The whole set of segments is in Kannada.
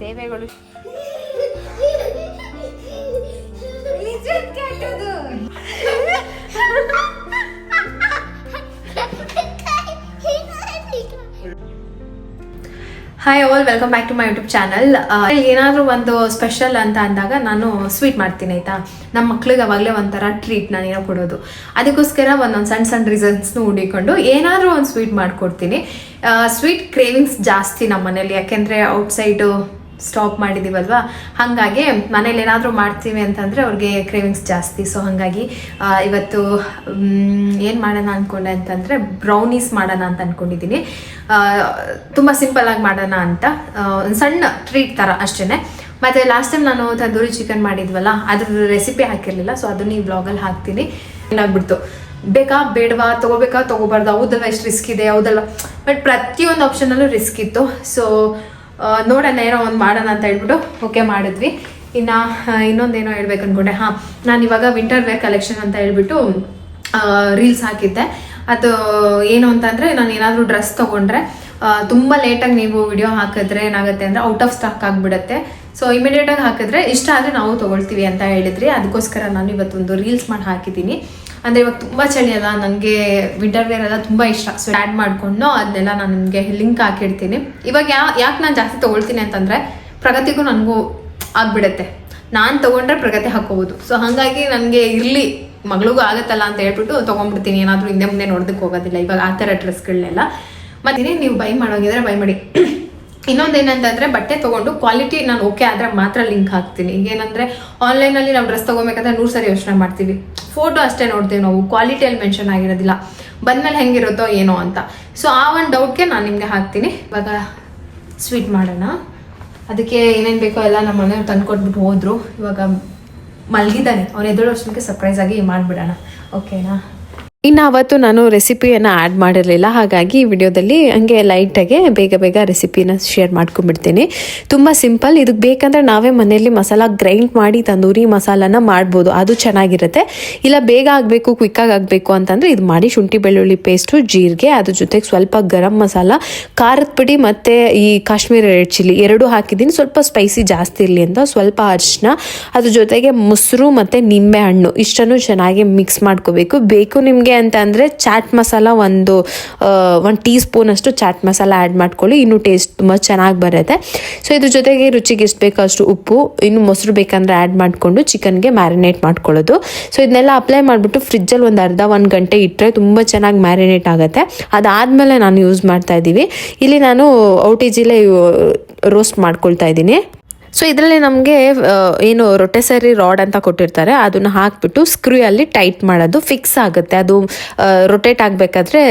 ಸೇವೆಗಳು Hi all welcome back to my YouTube channel ಏನಾದರೂ ಒಂದು ಸ್ಪೆಷಲ್ ಅಂತ ಅಂದಾಗ ನಾನು ಸ್ವೀಟ್ ಮಾಡ್ತೀನಿ, ಆಯ್ತಾ? ನಮ್ಮ ಮಕ್ಳಿಗೆ ಅವಾಗಲೇ ಒಂಥರ ಟ್ರೀಟ್ ಏನೋ ಕೊಡೋದು. ಅದಕ್ಕೋಸ್ಕರ ಒಂದೊಂದು ಸಣ್ಣ ಸಣ್ಣ ರೀಸನ್ಸ್ನು ಹುಡಿಕೊಂಡು ಏನಾದರೂ ಒಂದು ಸ್ವೀಟ್ ಮಾಡಿಕೊಡ್ತೀನಿ. ಸ್ವೀಟ್ ಕ್ರೇವಿಂಗ್ಸ್ ಜಾಸ್ತಿ ನಮ್ಮ ಮನೇಲಿ ಯಾಕೆಂದರೆ ಔಟ್ಸೈಡು ಸ್ಟಾಪ್ ಮಾಡಿದ್ದೀವಲ್ವಾ ಹಾಗಾಗಿ ಮನೇಲಿ ಏನಾದರೂ ಮಾಡ್ತೀವಿ ಅಂತಂದರೆ ಅವ್ರಿಗೆ ಕ್ರೇವಿಂಗ್ಸ್ ಜಾಸ್ತಿ. ಸೊ ಹಾಗಾಗಿ ಇವತ್ತು ಏನು ಮಾಡೋಣ ಅಂದ್ಕೊಂಡೆ ಅಂತಂದರೆ ಬ್ರೌನೀಸ್ ಮಾಡೋಣ ಅಂತ ಅಂದ್ಕೊಂಡಿದ್ದೀನಿ ತುಂಬ ಸಿಂಪಲ್ಲಾಗಿ ಮಾಡೋಣ ಅಂತ. ಒಂದು ಸಣ್ಣ ಟ್ರೀಟ್ ಥರ ಅಷ್ಟೇ ಮತ್ತು ಲಾಸ್ಟ್ ಟೈಮ್ ನಾನು ತಂದೂರಿ ಚಿಕನ್ ಮಾಡಿದ್ವಲ್ಲ ಅದ್ರ ರೆಸಿಪಿ ಹಾಕಿರಲಿಲ್ಲ. ಸೊ ಅದನ್ನು ಈ ಬ್ಲಾಗಲ್ಲಿ ಹಾಕ್ತೀನಿ. ಏನಾಗ್ಬಿಡ್ತು? ಬೇಕಾ, ಬೇಡವಾ, ತಗೋಬೇಕಾ, ತಗೋಬಾರ್ದು, ಹೌದಲ್ಲ, ಎಷ್ಟು ರಿಸ್ಕ್ ಇದೆ, ಹೌದಲ್ಲ. ಬಟ್ ಪ್ರತಿಯೊಂದು ಆಪ್ಷನಲ್ಲೂ ರಿಸ್ಕ್ ಇತ್ತು. ಸೊ ನೋಡೋಣ, ಏನೋ ಒಂದು ಮಾಡೋಣ ಅಂತ ಹೇಳ್ಬಿಟ್ಟು ಓಕೆ ಮಾಡಿದ್ವಿ. ಇನ್ನು ಇನ್ನೊಂದೇನೋ ಹೇಳ್ಬೇಕು ಅಂದ್ಕೊಂಡೆ ಹಾಂ, ನಾನು ಇವಾಗ ವಿಂಟರ್ ವೇರ್ ಕಲೆಕ್ಷನ್ ಅಂತ ಹೇಳ್ಬಿಟ್ಟು ರೀಲ್ಸ್ ಹಾಕಿದ್ದೆ. ಅದು ಏನು ಅಂತಂದರೆ ನಾನು ಏನಾದರೂ ಡ್ರೆಸ್ ತೊಗೊಂಡ್ರೆ ತುಂಬ ಲೇಟಾಗಿ ನೀವು ವಿಡಿಯೋ ಹಾಕಿದ್ರೆ ಏನಾಗುತ್ತೆ ಅಂದರೆ ಔಟ್ ಆಫ್ ಸ್ಟಾಕ್ ಆಗಿಬಿಡುತ್ತೆ. ಸೊ ಇಮಿಡಿಯೇಟಾಗಿ ಹಾಕಿದ್ರೆ ಇಷ್ಟ ಆದರೆ ನಾವು ತೊಗೊಳ್ತೀವಿ ಅಂತ ಹೇಳಿದ್ರಿ. ಅದಕ್ಕೋಸ್ಕರ ನಾನು ಇವತ್ತೊಂದು ರೀಲ್ಸ್ ಮಾಡಿ ಹಾಕಿದ್ದೀನಿ. ಅಂದರೆ ಇವಾಗ ತುಂಬ ಚಳಿ ಅಲ್ಲ ನನಗೆ ವಿಂಟರ್ ವೇರ್ ಎಲ್ಲ ತುಂಬ ಇಷ್ಟ. ಸೊ ಆ್ಯಡ್ ಮಾಡಿಕೊಂಡು ಅದನ್ನೆಲ್ಲ ನಾನು ನಿಮಗೆ ಲಿಂಕ್ ಹಾಕಿಡ್ತೀನಿ. ಇವಾಗ ಯಾ, ಯಾಕೆ ನಾನು ಜಾಸ್ತಿ ತೊಗೊಳ್ತೀನಿ ಅಂತಂದರೆ, ಪ್ರಗತಿಗೂ ನನಗೂ ಆಗ್ಬಿಡತ್ತೆ. ನಾನು ತೊಗೊಂಡ್ರೆ ಪ್ರಗತಿ ಹಾಕೋಬೋದು. ಸೊ ಹಾಗಾಗಿ ನನಗೆ ಇರಲಿ, ಮಗಳಿಗೂ ಆಗುತ್ತಲ್ಲ ಅಂತ ಹೇಳ್ಬಿಟ್ಟು ತೊಗೊಂಡ್ಬಿಡ್ತೀನಿ. ಏನಾದರೂ ಹಿಂದೆ ಮುಂದೆ ನೋಡೋದಕ್ಕೆ ಹೋಗೋದಿಲ್ಲ. ಇವಾಗ ಆ ಥರ ಡ್ರೆಸ್ಗಳನ್ನೆಲ್ಲ ಮತ್ತೆ ನೀವು ಬೈ ಮಾಡೋಗಿದ್ರೆ ಬೈ ಮಾಡಿ. ಇನ್ನೊಂದೇನಂತಂದ್ರೆ ಬಟ್ಟೆ ತಗೊಂಡು ಕ್ವಾಲಿಟಿ ನಾನು ಓಕೆ ಆದ್ರೆ ಮಾತ್ರ ಲಿಂಕ್ ಹಾಕ್ತೀನಿ. ಈಗೇನಂದ್ರೆ ಆನ್ಲೈನಲ್ಲಿ ನಾವು ಡ್ರೆಸ್ ತಗೋಬೇಕಂದ್ರೆ ನೂರು ಸರಿ ಯೋಚನೆ ಮಾಡ್ತೀವಿ. ಫೋಟೋ ಅಷ್ಟೇ ನೋಡ್ತೀವಿ ನಾವು. ಕ್ವಾಲಿಟಿಯಲ್ಲಿ ಮೆನ್ಷನ್ ಆಗಿರೋದಿಲ್ಲ. ಬಂದ್ಮೇಲೆ ಹೆಂಗಿರುತ್ತೋ ಏನೋ ಅಂತ. ಸೊ ಆ ಒಂದು ಡೌಟ್ಗೆ ನಾನು ನಿಮಗೆ ಹಾಕ್ತೀನಿ. ಇವಾಗ ಸ್ವೀಟ್ ಮಾಡೋಣ. ಅದಕ್ಕೆ ಏನೇನು ಬೇಕೋ ಎಲ್ಲ ನಮ್ಮ ಮನೆಯವ್ರು ತಂದ್ಕೊಟ್ಬಿಟ್ಟು ಹೋದ್ರು. ಇವಾಗ ಮಲಗಿದ್ದಾನೆ ಅವ್ನು ಎದುರು ವರ್ಷಕ್ಕೆ ಸರ್ಪ್ರೈಸ್ ಆಗಿ ಮಾಡಿಬಿಡೋಣ. ಓಕೆನಾ ಇನ್ನು ಅವತ್ತು ನಾನು ರೆಸಿಪಿಯನ್ನು ಆ್ಯಡ್ ಮಾಡಿರಲಿಲ್ಲ, ಹಾಗಾಗಿ ಈ ವಿಡಿಯೋದಲ್ಲಿ ಹಂಗೆ ಲೈಟಾಗೆ ಬೇಗ ಬೇಗ ರೆಸಿಪಿನ ಶೇರ್ ಮಾಡ್ಕೊಂಡ್ಬಿಡ್ತೀನಿ. ತುಂಬ ಸಿಂಪಲ್ ಇದಕ್ಕೆ ಬೇಕಂದರೆ ನಾವೇ ಮನೆಯಲ್ಲಿ ಮಸಾಲ ಗ್ರೈಂಡ್ ಮಾಡಿ ತಂದೂರಿ ಮಸಾಲನ ಮಾಡ್ಬೋದು, ಅದು ಚೆನ್ನಾಗಿರುತ್ತೆ. ಇಲ್ಲ ಬೇಗ ಆಗಬೇಕು ಕ್ವಿಕ್ಕಾಗಿ ಆಗಬೇಕು ಅಂತಂದರೆ ಇದು ಮಾಡಿ ಶುಂಠಿ, ಬೆಳ್ಳುಳ್ಳಿ ಪೇಸ್ಟು ಜೀರಿಗೆ, ಅದ್ರ ಜೊತೆಗೆ ಸ್ವಲ್ಪ ಗರಂ ಮಸಾಲ, ಖಾರದ ಪುಡಿ ಮತ್ತು ಈ ಕಾಶ್ಮೀರಿ ರೆಡ್ ಚಿಲ್ಲಿ ಎರಡೂ ಹಾಕಿದ್ದೀನಿ. ಸ್ವಲ್ಪ ಸ್ಪೈಸಿ ಜಾಸ್ತಿ ಇರಲಿ ಅಂತ ಸ್ವಲ್ಪ ಅರಿಶಿನ ಅದ್ರ ಜೊತೆಗೆ ಮೊಸರು ಮತ್ತು ನಿಂಬೆ ಹಣ್ಣು, ಇಷ್ಟನ್ನು ಚೆನ್ನಾಗಿ ಮಿಕ್ಸ್ ಮಾಡ್ಕೋಬೇಕು. ಬೇಕು ನಿಮಗೆ ಅಂತ ಅಂದರೆ ಚಾಟ್ ಮಸಾಲ ಒಂದು ಒಂದು ಟೀ ಸ್ಪೂನಷ್ಟು ಚಾಟ್ ಮಸಾಲ ಆ್ಯಡ್ ಮಾಡ್ಕೊಳ್ಳಿ. ಇನ್ನೂ ಟೇಸ್ಟ್ ತುಂಬ ಚೆನ್ನಾಗಿ ಬರುತ್ತೆ. ಸೊ ಇದ್ರ ಜೊತೆಗೆ ರುಚಿಗೆ ಎಷ್ಟು ಬೇಕೋ ಅಷ್ಟು ಉಪ್ಪು, ಇನ್ನು ಮೊಸರು ಬೇಕಂದ್ರೆ ಆ್ಯಡ್ ಮಾಡಿಕೊಂಡು ಚಿಕನ್ಗೆ ಮ್ಯಾರಿನೇಟ್ ಮಾಡ್ಕೊಳ್ಳೋದು. ಸೊ ಇದನ್ನೆಲ್ಲ ಅಪ್ಲೈ ಮಾಡಿಬಿಟ್ಟು ಫ್ರಿಜ್ಜಲ್ಲಿ ಒಂದು ಅರ್ಧ, ಒಂದು ಗಂಟೆ ಇಟ್ಟರೆ ತುಂಬ ಚೆನ್ನಾಗಿ ಮ್ಯಾರಿನೇಟ್ ಆಗುತ್ತೆ. ಅದಾದಮೇಲೆ ನಾನು ಯೂಸ್ ಮಾಡ್ತಾ ಇದ್ದೀವಿ. ಇಲ್ಲಿ ನಾನು ಔಟಿಜಿಲೇ ರೋಸ್ಟ್ ಮಾಡ್ಕೊಳ್ತಾ ಇದ್ದೀನಿ. ಸೊ ಇದರಲ್ಲಿ ನಮಗೆ ಏನು ರೊಟೆಸರಿ ರಾಡ್ ಅಂತ ಕೊಟ್ಟಿರ್ತಾರೆ, ಅದನ್ನು ಹಾಕ್ಬಿಟ್ಟು ಸ್ಕ್ರೂ ಅಲ್ಲಿ ಟೈಟ್ ಮಾಡೋದು ಫಿಕ್ಸ್ ಆಗುತ್ತೆ. ಅದು ರೊಟೇಟ್ ಆಗಬೇಕಾದ್ರೆ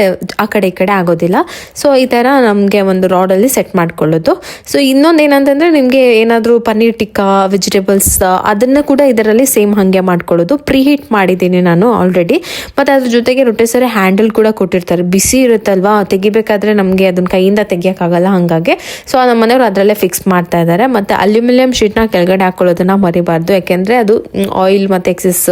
ಆ ಕಡೆ ಈ ಕಡೆ ಆಗೋದಿಲ್ಲ. ಸೊ ಈ ಥರ ನಮಗೆ ಒಂದು ರಾಡಲ್ಲಿ ಸೆಟ್ ಮಾಡ್ಕೊಳ್ಳೋದು. ಸೊ ಇನ್ನೊಂದು ಏನಂತಂದರೆ ನಿಮಗೆ ಏನಾದರೂ ಪನ್ನೀರ್ ಟಿಕ್ಕಾ ವೆಜಿಟೇಬಲ್ಸ್ ಅದನ್ನು ಕೂಡ ಇದರಲ್ಲಿ ಸೇಮ್ ಹಾಗೆ ಮಾಡ್ಕೊಳ್ಳೋದು. ಪ್ರೀ ಹೀಟ್ ಮಾಡಿದ್ದೀನಿ ನಾನು ಆಲ್ರೆಡಿ ಮತ್ತು ಅದ್ರ ಜೊತೆಗೆ ರೊಟೆಸರಿ ಹ್ಯಾಂಡಲ್ ಕೂಡ ಕೊಟ್ಟಿರ್ತಾರೆ. ಬಿಸಿ ಇರುತ್ತಲ್ವಾ, ತೆಗಿಬೇಕಾದ್ರೆ ನಮಗೆ ಅದನ್ನ ಕೈಯಿಂದ ತೆಗಿಯೋಕ್ಕಾಗಲ್ಲ ಹಾಗಾಗಿ. ಸೊ ನಮ್ಮ ಮನೆಯವರು ಅದರಲ್ಲೇ ಫಿಕ್ಸ್ ಮಾಡ್ತಾ ಇದ್ದಾರೆ. ಮತ್ತು ಅಲ್ಯೂಮಿನಿಯಂ ಶೀಟ್ನ ಕೆಳಗಡೆ ಹಾಕೊಳ್ಳೋದನ್ನ ಮರಿಬಾರ್ದು. ಯಾಕೆಂದರೆ ಅದು ಆಯಿಲ್ ಮತ್ತು ಎಕ್ಸಸ್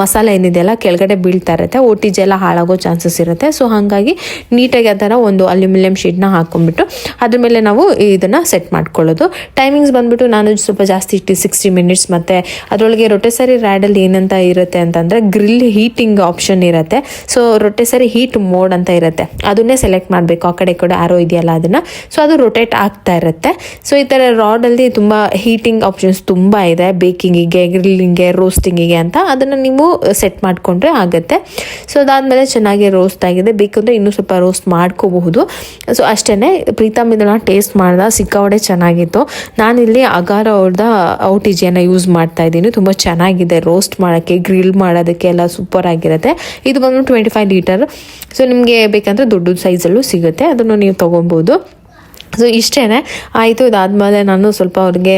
ಮಸಾಲೆ ಏನಿದೆಯಲ್ಲ, ಕೆಳಗಡೆ ಬೀಳ್ತಾ ಇರುತ್ತೆ. ಓ ಟಿ ಜಿ ಎಲ್ಲ ಹಾಳಾಗೋ ಚಾನ್ಸಸ್ ಇರುತ್ತೆ. ಸೊ ಹಾಗಾಗಿ ನೀಟಾಗಿ ಆ ಥರ ಒಂದು ಅಲ್ಯೂಮಿನಿಯಂ ಶೀಟ್ನ ಹಾಕೊಂಡ್ಬಿಟ್ಟು, ಅದ್ರ ಮೇಲೆ ನಾವು ಇದನ್ನು ಸೆಟ್ ಮಾಡ್ಕೊಳ್ಳೋದು. ಟೈಮಿಂಗ್ಸ್ ಬಂದ್ಬಿಟ್ಟು ನಾನು ಸ್ವಲ್ಪ ಜಾಸ್ತಿ ಇಟ್ಟು ಸಿಕ್ಸ್ಟಿ ಮಿನಿಟ್ಸ್ ಮತ್ತು ಅದರೊಳಗೆ ರೊಟೆಸರಿ ರ್ಯಾಡಲ್ಲಿ ಏನಂತ ಇರುತ್ತೆ ಅಂತಂದರೆ ಗ್ರಿಲ್ ಹೀಟಿಂಗ್ ಆಪ್ಷನ್ ಇರುತ್ತೆ. ಸೊ ರೊಟೆಸರಿ ಹೀಟ್ ಮೋಡ್ ಅಂತ ಇರುತ್ತೆ. ಅದನ್ನೇ ಸೆಲೆಕ್ಟ್ ಮಾಡಬೇಕು. ಆ ಕಡೆ ಕೂಡ ಆರೋ ಇದೆಯಲ್ಲ ಅದನ್ನು. ಸೊ ಅದು ರೊಟೇಟ್ ಆಗ್ತಾ ಇರುತ್ತೆ. ಸೊ ಈ ಥರ ರಾಡಲ್ಲಿ ತುಂಬ ಹೀಟಿಂಗ್ ಆಪ್ಷನ್ಸ್ ತುಂಬ ಇದೆ ಬೇಕಿಂಗಿಗೆ ಗ್ರಿಲ್ಲಿಂಗ್ಗೆ ರೋಸ್ಟಿಂಗಿಗೆ ಅಂತ. ಅದನ್ನು ನೀವು ಸೆಟ್ ಮಾಡಿಕೊಂಡ್ರೆ ಆಗುತ್ತೆ. ಸೊ ಅದಾದಮೇಲೆ ಚೆನ್ನಾಗಿ ರೋಸ್ಟ್ ಆಗಿದೆ. ಬೇಕಂದರೆ ಇನ್ನೂ ಸ್ವಲ್ಪ ರೋಸ್ಟ್ ಮಾಡ್ಕೋಬಹುದು. ಸೊ ಅಷ್ಟೇ ಪ್ರೀತಮ್ ಇದನ್ನ ಟೇಸ್ಟ್ ಮಾಡ್ದೆ ಸಿಕ್ಕಾವಡೆ ಚೆನ್ನಾಗಿತ್ತು. ನಾನಿಲ್ಲಿ ಅಗಾರ ಅವ್ರದ ಔಟಿಜಿಯನ್ನು ಯೂಸ್ ಮಾಡ್ತಾ ಇದ್ದೀನಿ. ತುಂಬ ಚೆನ್ನಾಗಿದೆ ರೋಸ್ಟ್ ಮಾಡೋಕ್ಕೆ ಗ್ರಿಲ್ ಮಾಡೋದಕ್ಕೆ ಎಲ್ಲ ಸೂಪರ್ ಆಗಿರುತ್ತೆ. ಇದು ಬಂದು ಟ್ವೆಂಟಿ ಫೈವ್ ಲೀಟರ್ ಸೊ ನಿಮಗೆ ಬೇಕಂದರೆ ದೊಡ್ಡ ಸೈಜಲ್ಲೂ ಸಿಗುತ್ತೆ. ಅದನ್ನು ನೀವು ತೊಗೊಬೋದು. ಸೊ ಇಷ್ಟೇ ಆಯಿತು, ಇದಾದಮೇಲೆ ನಾನು ಸ್ವಲ್ಪ ಅವ್ರಿಗೆ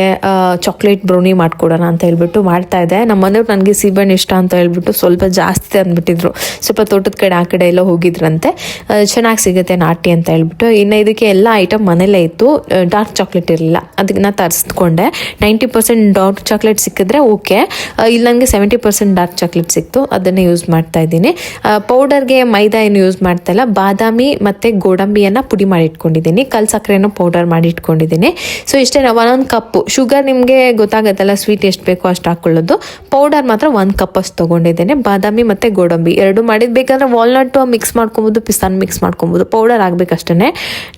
ಚಾಕ್ಲೇಟ್ ಬ್ರೌನಿ ಮಾಡಿಕೊಡೋಣ ಅಂತ ಹೇಳ್ಬಿಟ್ಟು ಮಾಡ್ತಾ ಇದ್ದೆ. ನಮ್ಮ ಮನೆಯವ್ರು ನನಗೆ ಸೀಬೆಹಣ್ಣು ಇಷ್ಟ ಅಂತ ಹೇಳ್ಬಿಟ್ಟು ಸ್ವಲ್ಪ ಜಾಸ್ತಿ ಅಂದ್ಬಿಟ್ಟಿದ್ರು. ಸ್ವಲ್ಪ ತೋಟದ ಕಡೆ, ಆ ಕಡೆ ಎಲ್ಲ ಹೋಗಿದ್ರಂತೆ. ಚೆನ್ನಾಗಿ ಸಿಗುತ್ತೆ ನಾಟಿ ಅಂತ ಹೇಳ್ಬಿಟ್ಟು. ಇನ್ನು ಇದಕ್ಕೆ ಎಲ್ಲ ಐಟಮ್ ಮನೇಲೇ ಇತ್ತು. ಡಾರ್ಕ್ ಚಾಕ್ಲೇಟ್ ಇರಲಿಲ್ಲ. ಅದಕ್ಕೆ ನಾನು ತರಿಸ್ಕೊಂಡೆ. ನೈಂಟಿ ಪರ್ಸೆಂಟ್ ಡಾರ್ಕ್ ಚಾಕ್ಲೇಟ್ ಸಿಕ್ಕಿದ್ರೆ ಓಕೆ. ಇಲ್ಲಿ ನನಗೆ ಸೆವೆಂಟಿ ಪರ್ಸೆಂಟ್ ಡಾರ್ಕ್ ಚಾಕ್ಲೇಟ್ ಸಿಕ್ತು. ಅದನ್ನೇ ಯೂಸ್ ಮಾಡ್ತಾ ಇದ್ದೀನಿ. ಪೌಡರ್ಗೆ ಮೈದಾ ಏನು ಯೂಸ್ ಮಾಡ್ತಾ ಇಲ್ಲ. ಬಾದಾಮಿ ಮತ್ತು ಗೋಡಂಬಿಯನ್ನು ಪುಡಿ ಮಾಡಿ ಇಟ್ಕೊಂಡಿದ್ದೀನಿ. ಕಲ್ ಪೌಡರ್ ಮಾಡಿ ಇಟ್ಕೊಂಡಿದ್ದೀನಿ. ಸೊ ಇಷ್ಟೇ ಒಂದೊಂದು ಕಪ್ಪು. ಶುಗರ್ ನಿಮಗೆ ಗೊತ್ತಾಗತ್ತಲ್ಲ ಸ್ವೀಟ್ ಎಷ್ಟು ಬೇಕೋ ಅಷ್ಟು ಹಾಕ್ಕೊಳ್ಳೋದು ಪೌಡರ್ ಮಾತ್ರ ಒಂದು ಕಪ್ ಅಷ್ಟು ತೊಗೊಂಡಿದ್ದೇನೆ. ಬಾದಾಮಿ ಮತ್ತು ಗೋಡಂಬಿ. ಎರಡು ಮಾಡಿದ್ದು ಬೇಕಂದ್ರೆ ವಾಲ್ನಟ್ಟು ಮಿಕ್ಸ್ ಮಾಡ್ಕೊಬೋದು ಪಿಸ್ತಾನ್ ಮಿಕ್ಸ್ ಮಾಡ್ಕೊಬೋದು. ಪೌಡರ್ ಆಗಬೇಕಷ್ಟೇ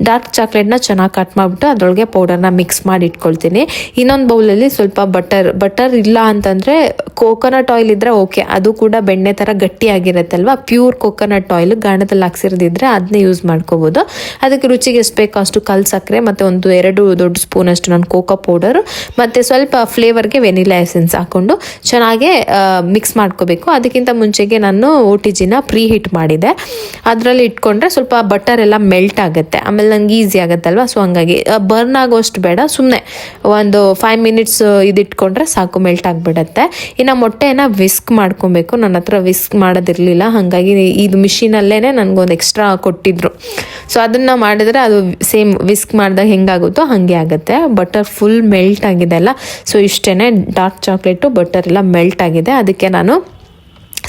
ಡಾರ್ಕ್ ಚಾಕ್ಲೇಟ್ನ ಚೆನ್ನಾಗಿ ಕಟ್ ಮಾಡಿಬಿಟ್ಟು ಅದರೊಳಗೆ ಪೌಡರ್ನ ಮಿಕ್ಸ್ ಮಾಡಿ ಇಟ್ಕೊಳ್ತೀನಿ. ಇನ್ನೊಂದು ಬೌಲಲ್ಲಿ ಸ್ವಲ್ಪ ಬಟರ್ ಬಟರ್ ಇಲ್ಲ ಅಂತಂದರೆ ಕೋಕೋನಟ್ ಆಯಿಲ್ ಇದ್ದರೆ ಓಕೆ ಅದು ಕೂಡ ಬೆಣ್ಣೆ ಥರ ಗಟ್ಟಿಯಾಗಿರುತ್ತಲ್ವ? ಪ್ಯೂರ್ ಕೋಕೋನಟ್ ಆಯಿಲ್ ಗಾಣದಲ್ಲಿ ಹಾಕ್ಸಿರೋದಿದ್ರೆ ಅದನ್ನೇ ಯೂಸ್ ಮಾಡ್ಕೋಬೋದು. ಅದಕ್ಕೆ ರುಚಿಗೆ ಎಷ್ಟು ಬೇಕೋ ಅಷ್ಟು ಕಲ್ ಸಕ್ಕರೆ ಮತ್ತು ಒಂದು ಎರಡು ದೊಡ್ಡ ಸ್ಪೂನ್ ಅಷ್ಟು ನಾನು ಕೋಕೋ ಪೌಡರ್ ಮತ್ತು ಸ್ವಲ್ಪ ಫ್ಲೇವರ್ಗೆ ವೆನಿಲಾ ಎಸೆನ್ಸ್ ಹಾಕ್ಕೊಂಡು ಚೆನ್ನಾಗೆ ಮಿಕ್ಸ್ ಮಾಡ್ಕೋಬೇಕು. ಅದಕ್ಕಿಂತ ಮುಂಚೆಗೆ ನಾನು ಓ ಟಿ ಜಿನ ಪ್ರೀ ಹೀಟ್ ಮಾಡಿದೆ. ಅದರಲ್ಲಿ ಇಟ್ಕೊಂಡ್ರೆ ಸ್ವಲ್ಪ ಬಟರ್ ಎಲ್ಲ ಮೆಲ್ಟ್ ಆಗುತ್ತೆ. ಆಮೇಲೆ ನಂಗೆ ಈಸಿ ಆಗುತ್ತಲ್ವ? ಸೊ ಹಂಗಾಗಿ ಬರ್ನ್ ಆಗೋಷ್ಟು ಬೇಡ. ಸುಮ್ಮನೆ ಒಂದು ಫೈವ್ ಮಿನಿಟ್ಸ್ ಇದಿಟ್ಕೊಂಡ್ರೆ ಸಾಕು ಮೆಲ್ಟ್ ಆಗಿಬಿಡತ್ತೆ. ಇನ್ನು ಮೊಟ್ಟೆನ ವಿಸ್ಕ್ ಮಾಡ್ಕೊಬೇಕು. ನನ್ನ ಹತ್ರ ವಿಸ್ಕ್ ಮಾಡೋದಿರಲಿಲ್ಲ. ಹಾಗಾಗಿ ಇದು ಮಿಷಿನಲ್ಲೇ ನನಗೊಂದು ಎಕ್ಸ್ಟ್ರಾ ಕೊಟ್ಟಿದ್ರು. ಸೊ ಅದನ್ನು ಮಾಡಿದರೆ ಅದು ಸೇಮ್ ವಿಸ್ಕ್ ಮಾಡಿದಾಗ ಹೆಂಗಾಗುತ್ತೋ ಹಾಗೆ ಆಗುತ್ತೆ. ಬಟರ್ ಫುಲ್ ಮೆಲ್ಟ್ ಆಗಿದೆ ಅಲ್ಲ? ಸೊ ಇಷ್ಟೇ ಡಾರ್ಕ್ ಚಾಕ್ಲೇಟು ಬಟರ್ ಎಲ್ಲ ಮೆಲ್ಟ್ ಆಗಿದೆ. ಅದಕ್ಕೆ ನಾನು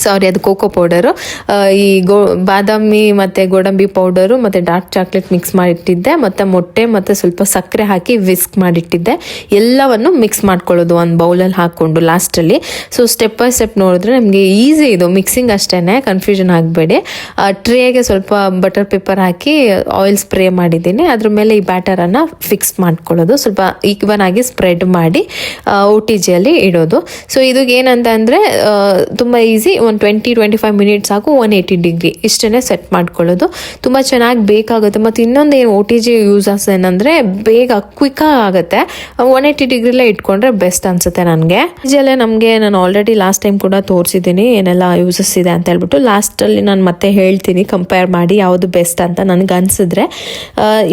ಸಾರಿ ಅದು ಕೋಕೋ ಪೌಡರು ಈ ಗೋ, ಬಾದಾಮಿ ಮತ್ತು ಗೋಡಂಬಿ ಪೌಡರು ಮತ್ತು ಡಾರ್ಕ್ ಚಾಕ್ಲೇಟ್ ಮಿಕ್ಸ್ ಮಾಡಿಟ್ಟಿದ್ದೆ. ಮತ್ತು ಮೊಟ್ಟೆ ಮತ್ತು ಸ್ವಲ್ಪ ಸಕ್ಕರೆ ಹಾಕಿ ವಿಸ್ಕ್ ಮಾಡಿಟ್ಟಿದ್ದೆ. ಎಲ್ಲವನ್ನು ಮಿಕ್ಸ್ ಮಾಡ್ಕೊಳ್ಳೋದು ಒಂದು ಬೌಲಲ್ಲಿ ಹಾಕ್ಕೊಂಡು ಲಾಸ್ಟಲ್ಲಿ ಸೊ ಸ್ಟೆಪ್ ಬೈ ಸ್ಟೆಪ್ ನೋಡಿದ್ರೆ ನಮಗೆ ಈಸಿ ಇದು. ಮಿಕ್ಸಿಂಗ್ ಅಷ್ಟೇ ಕನ್ಫ್ಯೂಷನ್ ಆಗಬೇಡಿ. ಟ್ರೇಗೆ ಸ್ವಲ್ಪ ಬಟರ್ ಪೇಪರ್ ಹಾಕಿ ಆಯಿಲ್ ಸ್ಪ್ರೇ ಮಾಡಿದ್ದೀನಿ. ಅದ್ರ ಮೇಲೆ ಈ ಬ್ಯಾಟರನ್ನು ಫಿಕ್ಸ್ ಮಾಡ್ಕೊಳ್ಳೋದು. ಸ್ವಲ್ಪ ಈಕ್ವನ್ ಆಗಿ ಸ್ಪ್ರೆಡ್ ಮಾಡಿ ಒ ಟಿ ಜಿಯಲ್ಲಿ ಇಡೋದು. ಸೊ ಇದಕ್ಕೆ ಏನಂತ ಅಂದರೆ ತುಂಬ ಈಸಿ ಒಂದು ಟ್ವೆಂಟಿ ಟ್ವೆಂಟಿ ಫೈವ್ ಮಿನಿಟ್ಸ್ ಸಾಕು ಒನ್ ಏಯ್ಟಿ ಡಿಗ್ರಿ ಇಷ್ಟನ್ನೇ ಸೆಟ್ ಮಾಡ್ಕೊಳ್ಳೋದು. ತುಂಬ ಚೆನ್ನಾಗಿ ಬೇಕಾಗುತ್ತೆ. ಮತ್ತು ಇನ್ನೊಂದು ಏನು ಒ ಟಿ ಜಿ ಯೂಸಸ್ ಏನಂದರೆ ಬೇಗ ಕ್ವಿಕ್ಕಾಗಿ ಆಗುತ್ತೆ. ಒನ್ ಏಯ್ಟಿ ಡಿಗ್ರಿಲೇ ಇಟ್ಕೊಂಡ್ರೆ ಬೆಸ್ಟ್ ಅನಿಸುತ್ತೆ ನನಗೆ. ಇದೆಲ್ಲ ನಮಗೆ ನಾನು ಆಲ್ರೆಡಿ ಲಾಸ್ಟ್ ಟೈಮ್ ಕೂಡ ತೋರಿಸಿದ್ದೀನಿ ಏನೆಲ್ಲ ಯೂಸಸ್ ಇದೆ ಅಂತ ಹೇಳ್ಬಿಟ್ಟು. ಲಾಸ್ಟಲ್ಲಿ ನಾನು ಮತ್ತೆ ಹೇಳ್ತೀನಿ ಕಂಪೇರ್ ಮಾಡಿ ಯಾವುದು ಬೆಸ್ಟ್ ಅಂತ ನನಗೆ ಅನಿಸಿದ್ರೆ.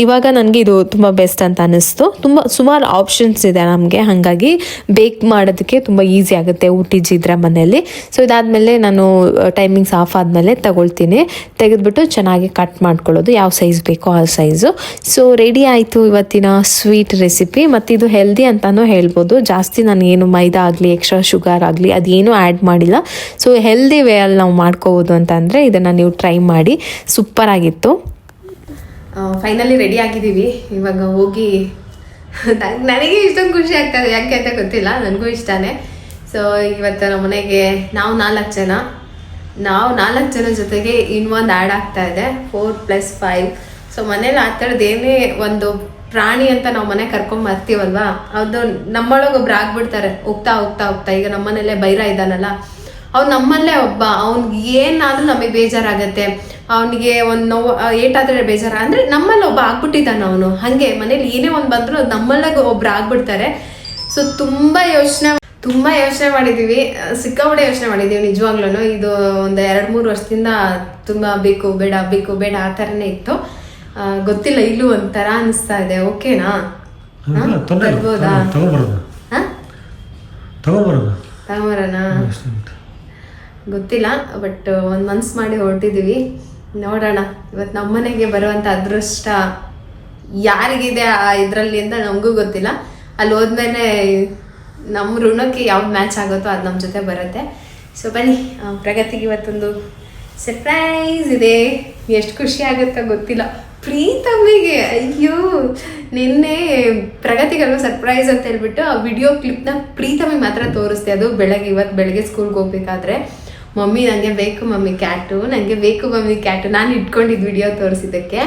ಇವಾಗ ನನಗೆ ಇದು ತುಂಬ ಬೆಸ್ಟ್ ಅಂತ ಅನ್ನಿಸ್ತು. ತುಂಬ ಸುಮಾರು ಆಪ್ಷನ್ಸ್ ಇದೆ ನಮಗೆ. ಹಾಗಾಗಿ ಬೇಕ್ ಮಾಡೋದಕ್ಕೆ ತುಂಬ ಈಸಿ ಆಗುತ್ತೆ ಊಟಿ ಜಿ ಇದ್ರೆ ಮನೆಯಲ್ಲಿ. ಸೊ ಇದಾದಮೇಲೆ ನಾನು ಟೈಮಿಂಗ್ಸ್ ಆಫ್ ಆದಮೇಲೆ ತಗೊಳ್ತೀನಿ. ತೆಗೆದ್ಬಿಟ್ಟು ಚೆನ್ನಾಗಿ ಕಟ್ ಮಾಡ್ಕೊಳ್ಳೋದು. ಯಾವ ಸೈಜ್ ಬೇಕೋ ಆ ಸೈಜು ಸೊ ರೆಡಿ ಆಯಿತು ಇವತ್ತಿನ ಸ್ವೀಟ್ ರೆಸಿಪಿ ಮತ್ತು ಇದು ಹೆಲ್ದಿ ಅಂತಲೂ ಹೇಳ್ಬೋದು. ಜಾಸ್ತಿ ನಾನು ಏನು ಮೈದಾ ಆಗಲಿ ಎಕ್ಸ್ಟ್ರಾ ಶುಗರ್ ಆಗಲಿ, ಅದೇನು ಆ್ಯಡ್ ಮಾಡಿಲ್ಲ. ಸೊ ಹೆಲ್ದಿ ವೇಯಲ್ಲಿ ನಾವು ಮಾಡ್ಕೋಬೋದು ಅಂತ ಅಂದರೆ ಇದನ್ನು ನೀವು ಟ್ರೈ ಮಾಡಿ. ಸೂಪರ್ ಆಗಿತ್ತು. ಫೈನಲಿ ರೆಡಿ ಆಗಿದ್ದೀವಿ. ಇವಾಗ ಹೋಗಿ ನನಗೆ ಇಷ್ಟೊಂದು ಖುಷಿ ಆಗ್ತದೆ ಯಾಕೆ ಅಂತ ಗೊತ್ತಿಲ್ಲ. ನನಗೂ ಇಷ್ಟನೇ. ಸೊ ಇವತ್ತು ನಮ್ಮ ಮನೆಗೆ ನಾವು ನಾಲ್ಕು ಜನ. ನಾವು ನಾಲ್ಕು ಜನ ಜೊತೆಗೆ ಇನ್ನೊಂದು ಆ್ಯಡ್ ಆಗ್ತಾ ಇದೆ ಫೋರ್ ಪ್ಲಸ್ ಫೈವ್ ಸೊ ಮನೇಲಿ ಆ ಥರದ್ದು ಒಂದು ಪ್ರಾಣಿ ಅಂತ ನಾವು ಮನೆ ಕರ್ಕೊಂಡ್ ಬರ್ತೀವಲ್ವಾ ಅದು ನಮ್ಮೊಳಗೆ ಒಬ್ರು ಆಗ್ಬಿಡ್ತಾರೆ. ಹೋಗ್ತಾ ಹೋಗ್ತಾ ಹೋಗ್ತಾ. ಈಗ ನಮ್ಮನೆಯಲ್ಲೇ ಬೈರ ಇದ್ದಾನಲ್ಲ. ಅವ್ನು ನಮ್ಮಲ್ಲೇ ಒಬ್ಬ. ಅವ್ನಿಗೆ ಏನಾದ್ರೂ ನಮಗೆ ಬೇಜಾರಾಗತ್ತೆ. ಅವನಿಗೆ ಒಂದು ನೋವು ಏಟಾದ್ರೆ ಬೇಜಾರ. ಅಂದ್ರೆ ನಮ್ಮಲ್ಲಿ ಒಬ್ಬ ಆಗ್ಬಿಟ್ಟಿದ್ದಾನ ಅವನು. ಹಾಗೆ ಮನೇಲಿ ಏನೇ ಒಂದು ಬಂದ್ರು ನಮ್ಮಲ್ಲೇ ಒಬ್ರು ಆಗ್ಬಿಡ್ತಾರೆ. ಸೊ ತುಂಬಾ ಯೋಚನೆ ತುಂಬಾ ಯೋಚನೆ ಮಾಡಿದೀವಿ. ಸಿಕ್ಕಾಪಟ್ಟೆ ಯೋಚನೆ ಮಾಡಿದೀವಿ ನಿಜವಾಗ್ಲೂ ಇದು ಒಂದು ಎರಡು ಮೂರು ವರ್ಷದಿಂದ ತುಂಬಾ ಬೇಕು ಬೇಡ ಬೇಕು ಬೇಡ ಆ ಥರನೇ ಇತ್ತು. ಗೊತ್ತಿಲ್ಲ ಇಲ್ಲೂ ಒಂಥರ ಅನಿಸ್ತಾ ಇದೆ. ಓಕೆನಾ? ತಗೊಂಬರೋಣ? ಗೊತ್ತಿಲ್ಲ ಬಟ್ ಒಂದು ಮನ್ಸು ಮಾಡಿ ಹೊರಟಿದ್ದೀವಿ ನೋಡೋಣ. ಇವತ್ತು ನಮ್ಮನೆಗೆ ಬರುವಂಥ ಅದೃಷ್ಟ ಯಾರಿಗಿದೆ ಆ ಇದರಲ್ಲಿ ಅಂತ ನಮಗೂ ಗೊತ್ತಿಲ್ಲ. ಅಲ್ಲಿ ಹೋದ್ಮೇಲೆ ನಮ್ಮ ಋಣಕ್ಕೆ ಯಾವ್ದು ಮ್ಯಾಚ್ ಆಗುತ್ತೋ ಅದು ನಮ್ಮ ಜೊತೆ ಬರುತ್ತೆ. ಸೊ ಬನ್ನಿ ಪ್ರಗತಿಗೆ ಇವತ್ತೊಂದು ಸರ್ಪ್ರೈಸ್ ಇದೆ. ಎಷ್ಟು ಖುಷಿ ಆಗುತ್ತೋ ಗೊತ್ತಿಲ್ಲ. ಪ್ರೀತಮ್ಮಿಗೆ ಅಯ್ಯೋ, ನಿನ್ನೆ ಪ್ರಗತಿಗಲ್ವ ಸರ್ಪ್ರೈಸ್ ಅಂತ ಹೇಳ್ಬಿಟ್ಟು ಆ ವಿಡಿಯೋ ಕ್ಲಿಪ್ನ ಪ್ರೀತಮ್ಮಿಗೆ ಮಾತ್ರ ತೋರಿಸ್ತೆ ಅದು ಬೆಳಗ್ಗೆ ಇವತ್ತು ಬೆಳಗ್ಗೆ ಸ್ಕೂಲ್ಗೆ ಹೋಗ್ಬೇಕಾದ್ರೆ. ಮಮ್ಮಿ ನನಗೆ ಬೇಕು ಮಮ್ಮಿ ಕ್ಯಾಟು ನನಗೆ ಬೇಕು ಮಮ್ಮಿ ಕ್ಯಾಟು. ನಾನು ಇಟ್ಕೊಂಡಿದ್ದು ವಿಡಿಯೋ ತೋರಿಸಿದ್ದಕ್ಕೆ.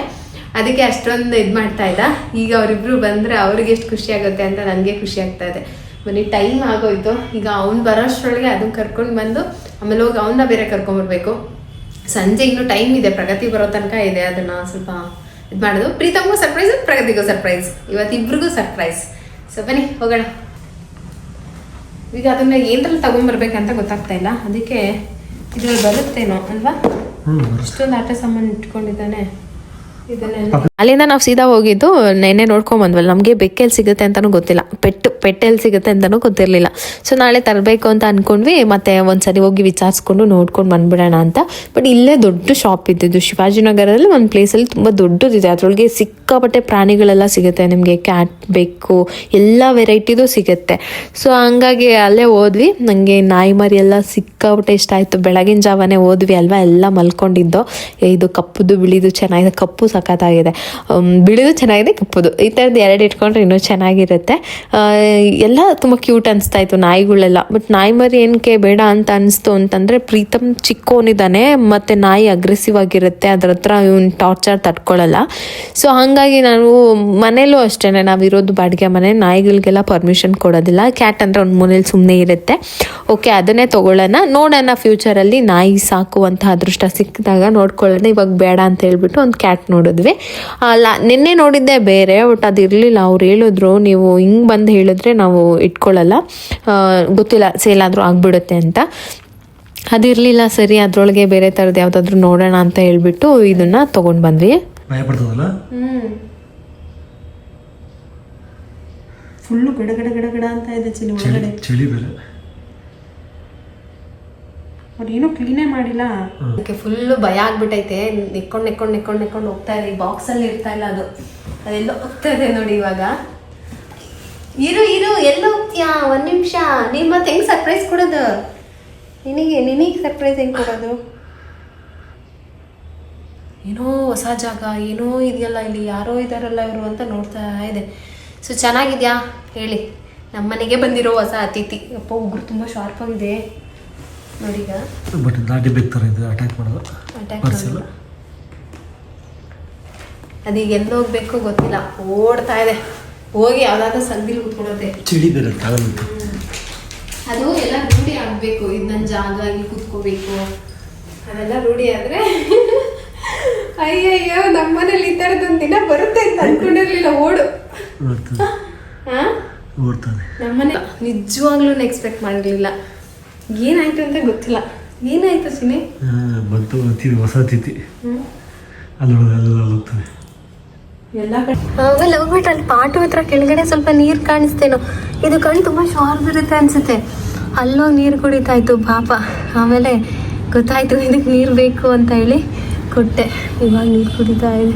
ಅದಕ್ಕೆ ಅಷ್ಟೊಂದು ಇದು ಮಾಡ್ತಾ ಇದ್ದ. ಈಗ ಅವರಿಬ್ಬರು ಬಂದರೆ ಅವ್ರಿಗೆ ಎಷ್ಟು ಖುಷಿ ಆಗುತ್ತೆ ಅಂತ ನನಗೆ ಖುಷಿ ಆಗ್ತಾ ಇದೆ. ಬನ್ನಿ ಟೈಮ್ ಆಗೋಯ್ತು. ಈಗ ಅವ್ನು ಬರೋಷ್ಟರೊಳಗೆ ಅದನ್ನ ಕರ್ಕೊಂಡು ಬಂದು ಆಮೇಲೆ ಹೋಗಿ ಅವನ್ನ ಬೇರೆ ಕರ್ಕೊಂಬರ್ಬೇಕು ಸಂಜೆ ಇನ್ನು ಟೈಮ್ ಇದೆ ಪ್ರಗತಿ ಬರೋ ತನಕ ಇದೆ ಅದನ್ನ ಸ್ವಲ್ಪ ಇದು ಮಾಡೋದು. ಪ್ರೀತಮ್ಗೂ ಸರ್ಪ್ರೈಸ್ ಪ್ರಗತಿಗೂ ಸರ್ಪ್ರೈಸ್ ಇವತ್ತಿಬ್ರಿಗೂ ಸರ್ಪ್ರೈಸ್ ಸೊ ಬನ್ನಿ ಹೋಗೋಣ. ಈಗ ಅದನ್ನ ಏನರಲ್ಲಿ ತಗೊಂಡ್ಬರ್ಬೇಕಂತ ಗೊತ್ತಾಗ್ತಾ ಇಲ್ಲ. ಅದಕ್ಕೆ ಇದ್ರಲ್ಲಿ ಬರುತ್ತೇನೋ ಅಲ್ವಾ? ಇಷ್ಟೊಂದು ಆಟ ಸಾಮಾನು ಇಟ್ಕೊಂಡಿದ್ದಾನೆ. ಅಲ್ಲಿಂದ ನಾವು ಸೀದಾ ಹೋಗಿದ್ದು ನೆನ್ನೆ ನೋಡ್ಕೊಂಡ್ ಬಂದ್ವಲ್ಲ, ನಮಗೆ ಬೆಕ್ಕೆಲ್ಲಿ ಸಿಗುತ್ತೆ ಅಂತಲೂ ಗೊತ್ತಿಲ್ಲ. ಪೆಟ್ಟು ಪೆಟ್ಟೆಲ್ಲಿ ಸಿಗುತ್ತೆ ಅಂತಲೂ ಗೊತ್ತಿರಲಿಲ್ಲ. ಸೊ ನಾಳೆ ತರಬೇಕು ಅಂತ ಅನ್ಕೊಂಡ್ವಿ, ಮತ್ತೆ ಒಂದ್ಸರಿ ಹೋಗಿ ವಿಚಾರಿಸ್ಕೊಂಡು ನೋಡ್ಕೊಂಡು ಬಂದ್ಬಿಡೋಣ ಅಂತ. ಬಟ್ ಇಲ್ಲೇ ದೊಡ್ಡ ಶಾಪ್ ಇದ್ದಿದ್ದು. ಶಿವಾಜಿನಗರದಲ್ಲಿ ಒಂದು ಪ್ಲೇಸಲ್ಲಿ ತುಂಬ ದೊಡ್ಡದಿದೆ ಅದರೊಳಗೆ ಸಿಕ್ಕಾಪಟ್ಟೆ ಪ್ರಾಣಿಗಳೆಲ್ಲ ಸಿಗುತ್ತೆ. ನಿಮಗೆ ಕ್ಯಾಟ್ ಬೆಕ್ಕು, ಎಲ್ಲ ವೆರೈಟಿದು ಸಿಗುತ್ತೆ. ಸೊ ಹಂಗಾಗಿ ಅಲ್ಲೇ ಹೋದ್ವಿ. ನನಗೆ ನಾಯಿ ಮರಿ ಎಲ್ಲ ಸಿಕ್ಕಾಪಟ್ಟೆ ಇಷ್ಟ ಆಯಿತು. ಬೆಳಗಿನ ಜಾವನೇ ಹೋದ್ವಿ ಅಲ್ವಾ? ಎಲ್ಲ ಮಲ್ಕೊಂಡಿದ್ದು. ಇದು ಕಪ್ಪುದು, ಬಿಳಿದು, ಚೆನ್ನಾಗಿದೆ. ಕಪ್ಪು ಸಖತ್ತಾಗಿದೆ. ಬಿಳಿದು ಚೆನ್ನಾಗಿದೆ, ಕಪ್ಪದು. ಈ ಥರದ್ದು ಎರಡು ಇಟ್ಕೊಂಡ್ರೆ ಇನ್ನೂ ಚೆನ್ನಾಗಿರುತ್ತೆ. ಎಲ್ಲ ತುಂಬ ಕ್ಯೂಟ್ ಅನಿಸ್ತಾ ಇತ್ತು ನಾಯಿಗಳೆಲ್ಲ. ಬಟ್ ನಾಯಿ ಮರಿ ಏನಕ್ಕೆ ಬೇಡ ಅಂತ ಅನಿಸ್ತು ಅಂತಂದರೆ ಪ್ರೀತಮ್ ಚಿಕ್ಕೋನಿದ್ದಾನೆ ಮತ್ತು ನಾಯಿ ಅಗ್ರೆಸಿವ್ ಆಗಿರುತ್ತೆ, ಅದ್ರ ಹತ್ರ ಇವ್ನು ಟಾರ್ಚರ್ ತಡ್ಕೊಳ್ಳಲ್ಲ ಸೊ ಹಾಗಾಗಿ ನಾನು ಮನೇಲೂ ಅಷ್ಟೇ ನಾವಿರೋದು ಬಾಡಿಗೆ ಮನೆ, ನಾಯಿಗಳಿಗೆಲ್ಲ ಪರ್ಮಿಷನ್ ಕೊಡೋದಿಲ್ಲ. ಕ್ಯಾಟ್ ಅಂದರೆ ಒಂದು ಮನೇಲಿ ಸುಮ್ಮನೆ ಇರುತ್ತೆ. ಓಕೆ ಅದನ್ನೇ ತೊಗೊಳ್ಳೋಣ. ನೋಡೋಣ ಫ್ಯೂಚರಲ್ಲಿ ನಾಯಿ ಸಾಕುವಂತಹ ಅದೃಷ್ಟ ಸಿಕ್ಕಿದಾಗ ನೋಡ್ಕೊಳ್ಳೋಣ. ಇವಾಗ ಬೇಡ ಅಂತ ಹೇಳ್ಬಿಟ್ಟು ಒಂದು ಕ್ಯಾಟ್ ನೋಡಿದ್ವಿ. ಅಲ್ಲ ನಿನ್ನೆ ನೋಡಿದ್ದೆ ಬೇರೆ ಬಟ್ ಅದು ಇರಲಿಲ್ಲ. ಅವ್ರು ಹೇಳಿದ್ರು ನೀವು ಹಿಂಗೆ ಬಂದು ಹೇಳಿದ್ರೆ ನಾವು ಇಟ್ಕೊಳ್ಳಲ್ಲ ಗೊತ್ತಿಲ್ಲ ಸೇಲ್ ಆದರೂ ಆಗಿಬಿಡುತ್ತೆ ಅಂತ. ಅದಿರಲಿಲ್ಲ ಸರಿ ಅದರೊಳಗೆ ಬೇರೆ ಥರದ್ದು ಯಾವುದಾದ್ರೂ ನೋಡೋಣ ಅಂತ ಹೇಳ್ಬಿಟ್ಟು ಇದನ್ನು ತೊಗೊಂಡು ಬಂದ್ವಿ. ಫುಲ್ಲು ಗಡ ಗಡ ಗಡ ಗಡ ಅಂತ ಇದೆ ಚಿನ್ನ ಚಳಿ ಒಳಗಡೆ ಚಳಿ ಬೇರೆ. ಅವ್ರು ಏನೋ ಕ್ಲೀನೇ ಮಾಡಿಲ್ಲ. ಅದಕ್ಕೆ ಫುಲ್ಲು ಭಯ ಆಗ್ಬಿಟ್ಟೈತೆ. ನೆಕ್ಕೊಂಡು ನೆಕ್ಕೊಂಡು ನೆಕ್ಕೊಂಡು ನೆಕ್ಕೊಂಡು ಹೋಗ್ತಾ ಇದೆ. ಈ ಬಾಕ್ಸಲ್ಲಿ ಇರ್ತಾ ಇಲ್ಲ ಅದು. ಅದೆಲ್ಲ ಹೋಗ್ತಾ ಇದೆ ನೋಡಿ ಇವಾಗ. ಇರು ಇರು ಎಲ್ಲೋ ಹೋಗ್ತೀಯಾ? ಒಂದು ನಿಮಿಷ. ನೀನು ಮತ್ತೆ ಹೆಂಗೆ ಸರ್ಪ್ರೈಸ್ ಕೊಡೋದು? ನಿನಗೆ ನಿನಗೆ ಸರ್ಪ್ರೈಸ್ ಹೆಂಗೆ ಕೊಡೋದು? ಏನೋ ಹೊಸ ಜಾಗ ಏನೋ ಇದೆಯಲ್ಲ ಇಲ್ಲಿ. ಯಾರೋ ಇದಾರಲ್ಲ ಇವರು ಅಂತ ನೋಡ್ತಾ ಇದೆ. ಸೊ ಚೆನ್ನಾಗಿದ್ಯಾ? ಹೇಳಿ. ನಮ್ಮನೆಗೆ ಬಂದಿರೋ ಹೊಸ ಅತಿಥಿ. ಅಪ್ಪ ಉಗುರು ತುಂಬ ಶಾರ್ಪ್ ಆಗಿದೆ. ನೋಡೀಗ? ಬಟ್ ದಾಟಿ ಬೇಕ್ತಾರೆ ಇದು ಅಟ್ಯಾಕ್ ಮಾಡೋದು. ಪರ್ಸಲ್ಲ ಅದೀಗ ಎಲ್ಲಿ ಹೋಗ್ಬೇಕು ಗೊತ್ತಿಲ್ಲ. ಓಡ್ತಾ ಇದೆ. ಹೋಗಿ ಯಾವ್ದಾದ್ರು ಸಂದಿಲ್ ಕೂತ್ಕೊಳ್ಳೋದೆ ಚಳಿ ಬೇರೆ ಅದು ಎಲ್ಲ ರೂಢಿ ಆಗಬೇಕು. ಇದು ನನ್ನ ಜಾಗ ಇಲ್ಲಿ ಕೂತ್ಕೋಬೇಕು. ಅದೆಲ್ಲ ರೂಢಿ ಆದರೆ ಅಯ್ಯಯ್ಯೋ ನಮ್ಮನೇಲಿ ಈ ಥರದೊಂದು ದಿನ ಬರುತ್ತೆ ಅಂತ ಅನ್ಕೊಂಡಿರ್ಲಿಲ್ಲ. ಓಡು. ನಮ್ಮನೆ ನಿಜವಾಗ್ಲೂ ಎಕ್ಸ್ಪೆಕ್ಟ್ ಮಾಡಿರ್ಲಿಲ್ಲ ಏನಾಯ್ತು ಅಂತ ಗೊತ್ತಿಲ್ಲ. ಏನಾಯ್ತು ಸಿನಿ? ಬಂತು ಅತಿ ಹೊಸ ತಿಥಿ. ಅಲ್ಲೊಳಗೆ ಅಲ್ಲೆಲ್ಲ ಕಡೆ. ಎಲ್ಲ ಆಮೇಲೆ ಹೋಗ್ಬಿಟ್ಟು ಅಲ್ಲಿ ಪಾಟು ಹತ್ರ ಕೆಳಗಡೆ ಸ್ವಲ್ಪ ನೀರು ಕಾಣಿಸ್ತೇನೋ. ಇದು ಕಣ್ಣು ತುಂಬ ಶಾರ್ಪ್ ಇರುತ್ತೆ ಅನ್ಸುತ್ತೆ. ಅಲ್ಲೋ ನೀರು ಕುಡಿತಾ ಇತ್ತು ಪಾಪ. ಆಮೇಲೆ ಗೊತ್ತಾಯ್ತು ಇದಕ್ಕೆ ನೀರು ಬೇಕು ಅಂತ ಹೇಳಿ ಕೊಟ್ಟೆ. ಇವಾಗ ನೀರು ಕುಡಿತಾ ಇದೆ.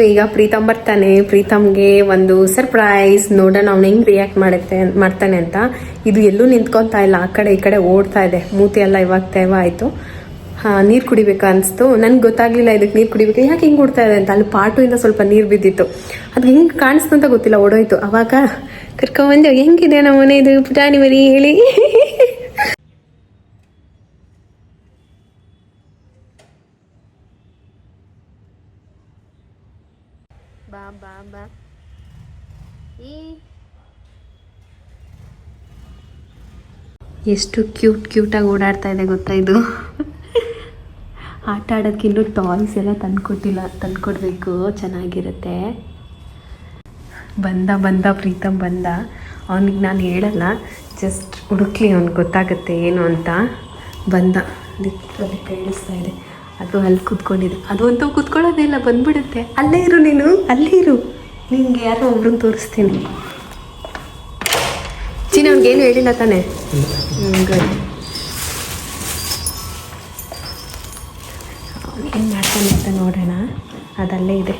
ಸೊ ಈಗ ಪ್ರೀತಮ್ ಬರ್ತಾನೆ. ಪ್ರೀತಮ್ಗೆ ಒಂದು ಸರ್ಪ್ರೈಸ್ ನೋಡೋಣ, ಅವ್ನು ಹೆಂಗೆ ರಿಯಾಕ್ಟ್ ಮಾಡುತ್ತೆ, ಮಾಡ್ತಾನೆ ಅಂತ. ಇದು ಎಲ್ಲೂ ನಿಂತ್ಕೊತಾ ಇಲ್ಲ. ಆ ಕಡೆ, ಈ ಕಡೆ ಓಡ್ತಾ ಇದೆ. ಮೂತಿ ಎಲ್ಲ ಇವಾಗ ತೇವ ಆಯಿತು. ಹಾಂ, ನೀರು ಕುಡಿಬೇಕು ಅನಿಸ್ತು. ನನಗೆ ಗೊತ್ತಾಗ್ಲಿಲ್ಲ ಇದಕ್ಕೆ ನೀರು ಕುಡಿಬೇಕು. ಯಾಕೆ ಹಿಂಗೆ ಓಡ್ತಾ ಇದೆ ಅಂತ. ಅಲ್ಲಿ ಪಾಟುಯಿಂದ ಸ್ವಲ್ಪ ನೀರು ಬಿದ್ದಿತ್ತು. ಅದು ಹೆಂಗೆ ಕಾಣಿಸ್ತು ಅಂತ ಗೊತ್ತಿಲ್ಲ, ಓಡೋಯ್ತು. ಅವಾಗ ಕರ್ಕೊಂಬಂದು ಹೆಂಗಿದೆ ನಮ್ಮ ಮನೆ ಇದು ಪುಟಾಣಿ ಮರಿ ಹೇಳಿ. ಬಾ ಬಾ ಬಾ ಈ ಎಷ್ಟು ಕ್ಯೂಟ್ ಕ್ಯೂಟಾಗಿ ಓಡಾಡ್ತಾ ಇದೆ ಗೊತ್ತಾ ಇದು? ಆಟ ಆಡೋಕ್ಕೆ ಇನ್ನೂ ಟಾಯ್ಸ್ ಎಲ್ಲ ತಂದ್ಕೊಟ್ಟಿಲ್ಲ, ತಂದ್ಕೊಡ್ಬೇಕು, ಚೆನ್ನಾಗಿರುತ್ತೆ. ಬಂದ ಬಂದ, ಪ್ರೀತಮ್ ಬಂದ. ಅವನಿಗೆ ನಾನು ಹೇಳಲ್ಲ ಜಸ್ಟ್ ಹುಡುಕ್ಲಿ ಅವ್ನಿಗೆ ಗೊತ್ತಾಗುತ್ತೆ ಏನು ಅಂತ. ಬಂದ. ಅದಕ್ಕೆ ಕೇಳಿಸ್ತಾ ಇದೆ. ಅದು ಅಲ್ಲಿ ಕೂತ್ಕೊಂಡಿದೆ ಅದು ಅಂತೂ ಕೂತ್ಕೊಳ್ಳೋದೇ ಇಲ್ಲ ಬಂದ್ಬಿಡುತ್ತೆ. ಅಲ್ಲೇ ಇರು ನೀನು. ಅಲ್ಲೇ ಇರು. ನಿಂಗೆ ಯಾರೋ ಒಬ್ರನ್ನ ತೋರಿಸ್ತೀನಿ. ಚೀನ ಅವ್ನಿಗೇನು ಹೇಳಿಲ್ಲ ತಾನೇ? ಏನು ಮಾಡ್ತಾನೆ ಅಂತ ನೋಡೋಣ. ಅದಲ್ಲೇ ಇದೆ.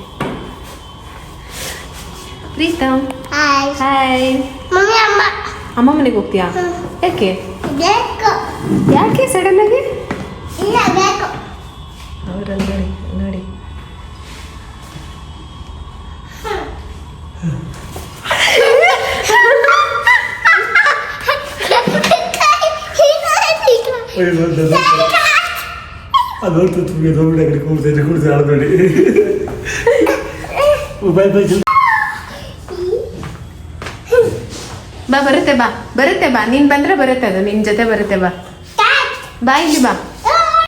ಪ್ರೀತಮ್ ಹಾಯ್ ಹಾಯ್ ಅಮ್ಮ. ಅಮ್ಮ ಮನೆಗೆ ಹೋಗ್ತೀಯಾ? ಯಾಕೆ? ಯಾಕೆ ಸಡನ್ ಆಗಿ? ನೋಡ್ತು ತುಂಬಿ ಹೋಗ್ಬಿಟ್ಟು ಕಡೆ ಕೂಡ್ತೈತೆ ಕೂಡ್ತೈತೆ ಆಡ್ಬೇಡಿ ಬೈ ಬಾ, ಬರುತ್ತೆ ಬಾ. ಬರುತ್ತೆ, ಬಾ. ನೀನ್ ಬಂದ್ರೆ ಬರುತ್ತೆ ಅದು. ನಿನ್ ಜೊತೆ ಬರುತ್ತೆ, ಬಾ. ಬಾ, ಇಲ್ಲಿ ಬಾ.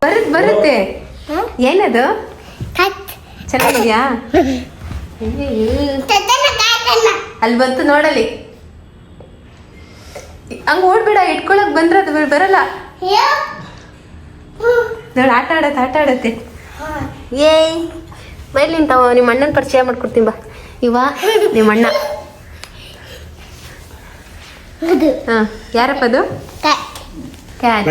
ಬರುತ್ತೆ ಬರುತ್ತೆ. ಏನದು? ಚೆನ್ನಾಗಿದ್ಯಾ? ಅಲ್ಲಿ ಬಂತು ನೋಡಲಿ. ಹಂಗ ಓಡ್ಬೇಡ, ಇಟ್ಕೊಳಕ್ ಬಂದ್ರೆ ಅದು ಬರಲ್ಲ. ನೋಡಿ ಆಟ ಆಡತ್ತೆ ಆಟ ಆಡತ್ತೆ. ಏಯ್ ಬೈಲಿ ನಿಂತಾವ ನಿಮ್ಮ ಅಣ್ಣನ ಪರಿಚಯ ಮಾಡ್ಕೊಡ್ತೀನಿ ಬಾ. ಇವ ನಿಮ್ಮ ಅಣ್ಣ. ಅದು. ಹಾಂ ಯಾರಪ್ಪ ಅದು? ಕ್ಯಾಟ್.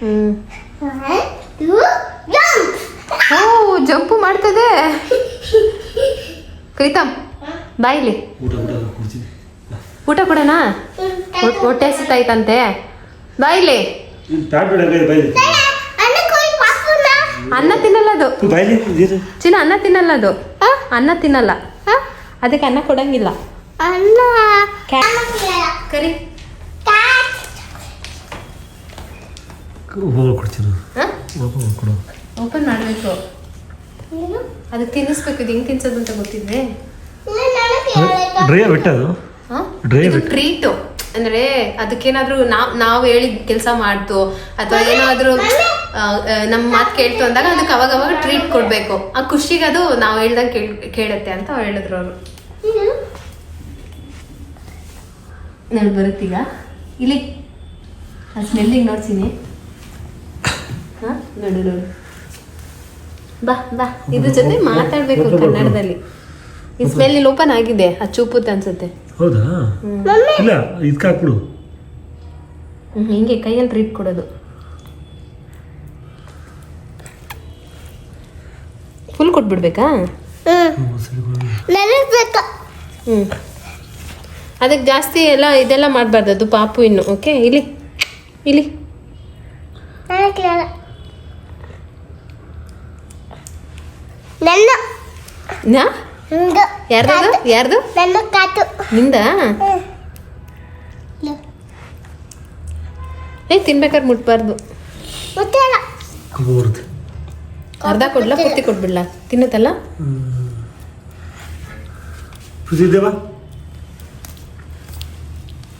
ಹ್ಞೂ ಜಂಪ್. ಓ ಜಂಪು ಮಾಡ್ತದೆ. ಪ್ರೀತಮ್ ಬಾಯಿಲಿ ಊಟ ಊಟ ಕೊಡ್ತೀನಿ. ಊಟ ಕೊಡೋಣ? ಹೊಟ್ಟೆ- ಹೊಟ್ಟೆ ಹಸಿತಾಯ್ತಂತೆ. ಪಾಪುನ ಅನ್ನ ತಿನ್ನಲ್ಲ ಅದು. ಚಿನ್ನ ಅನ್ನ ತಿನ್ನಲ್ಲ ಅದು. ಅನ್ನ ತಿನ್ನಲ್ಲ. ಅದಕ್ಕೆ ಅನ್ನ ಕೊಡಂಗಿಲ್ಲ. ಕರಿ. ಓಪನ್ ಮಾಡಬೇಕು. ಅದಕ್ಕೆ ತಿನ್ನಿಸ್ಬೇಕು. ಇದು ಹೆಂಗೆ ತಿನ್ಸೋದು ಅಂತ ಗೊತ್ತಿದೆ ಡ್ರೈ ಡ್ರೈ. ಟ್ರೀಟು. ಅಂದ್ರೆ ಅದಕ್ಕೇನಾದ್ರೂ ನಾವ್ ನಾವ್ ಹೇಳಿದ ಕೆಲಸ ಮಾಡ್ತು ಅಥವಾ ಏನಾದ್ರೂ ನಮ್ ನಮ್ಮ ಮಾತು ಕೇಳ್ತು ಅಂದಾಗ ಅದಕ್ಕೆ ಅವಾಗ ಅವಾಗ ಟ್ರೀಟ್ ಕೊಡ್ಬೇಕು. ಆ ಖುಷಿಗೆ ಅದು ನಾವು ಹೇಳ್ದಂಗೆ ಕೇಳ್ ಕೇಳುತ್ತೆ ಅಂತ ಹೇಳಿದ್ರು ಅವರು. ನಾನು ಬರುತ್ತೀಗ? ಇಲ್ಲಿ ಆ ಸ್ಮೆಲ್ಲಿಗೆ ನೋಡ್ತೀನಿ ಹಾ ನೋಡು ನೋಡು. ಬಾ ಬಾ. ಇದ್ರ ಜೊತೆ ಮಾತಾಡ್ಬೇಕು ಕನ್ನಡದಲ್ಲಿ. ಈ ಸ್ಮೆಲ್ ಇಲ್ಲಿ ಓಪನ್ ಆಗಿದೆ ಅದು ಚೂಪುತ್ತೆ ಅನ್ಸುತ್ತೆ. ಹೌದಾ? ಇಲ್ಲ ಇದಕ್ಕೆ ಹಾಕ್ಬಿಡು. ಹಿಂಗೆ ಕೈಯಲ್ಲಿ ಟ್ರೀಟ್ ಕೊಡೋದು. ಫುಲ್ ಕೊಟ್ಬಿಡ್ಬೇಕಾ. ಹ್ಞೂ ಅದಕ್ಕೆ ಜಾಸ್ತಿ ಎಲ್ಲ ಇದೆಲ್ಲ ಮಾಡಬಾರ್ದು ಅದು ಪಾಪು ಇನ್ನು ಓಕೆ ಇಲ್ಲಿ ಇಲ್ಲಿ. ನನ್ನ. ಯಾರ್ದು ಯಾರ್ದು? ನನ್ನ ಕಾತು. ನಿಂದ. ಏ ತಿನ್ಬೇಕಾದ್ರೆ ಮುಟ್ಬಾರ್ದು. ಅರ್ಧ ಕೊಡ್ಲಾ ಪೂರ್ತಿ ಕೊಟ್ಬಿಡ್ಲಾ? ತಿನ್ನುತ್ತಲ್ಲ?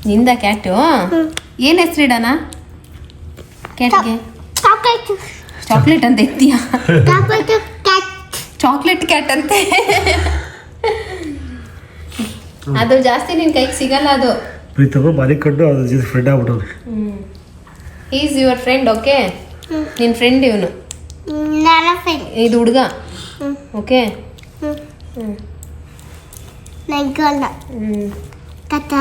ನಿಂದ ಕ್ಯಾಟು? ಏನು ಹೆಸರಿಡಣ ಕ್ಯಾಟ್ಗೆ? ಚಾಕ್ಲೇಟ್. ಅಂತ ಎತ್ತೀಯಾ? ಚಾಕ್ಲೇಟ್ ಕ್ಯಾಟ್ ಅಂತೆ. ಅದು ಜಾಸ್ತಿ ನಿನ್ ಕೈಗೆ ಸಿಗಲ್ಲ ಅದು. ಪ್ರೀತಮ್ಮ ಬಾರಿ ಕಂಡು ಅದ್ರ ಜೊತೆ ಫ್ರೆಂಡ್ ಆಗ್ಬಿಟ್ಟವ್ರೆ ಈಸ್ ಯುವರ್ ಫ್ರೆಂಡ್ ಓಕೆ ನಿನ್ನ ಫ್ರೆಂಡ್ ಇವನು. ನನ್ನ ಫ್ರೆಂಡ್ ಇದು ಹುಡುಗ. ಓಕೆ ಹ್ಮ್. ತಾತ?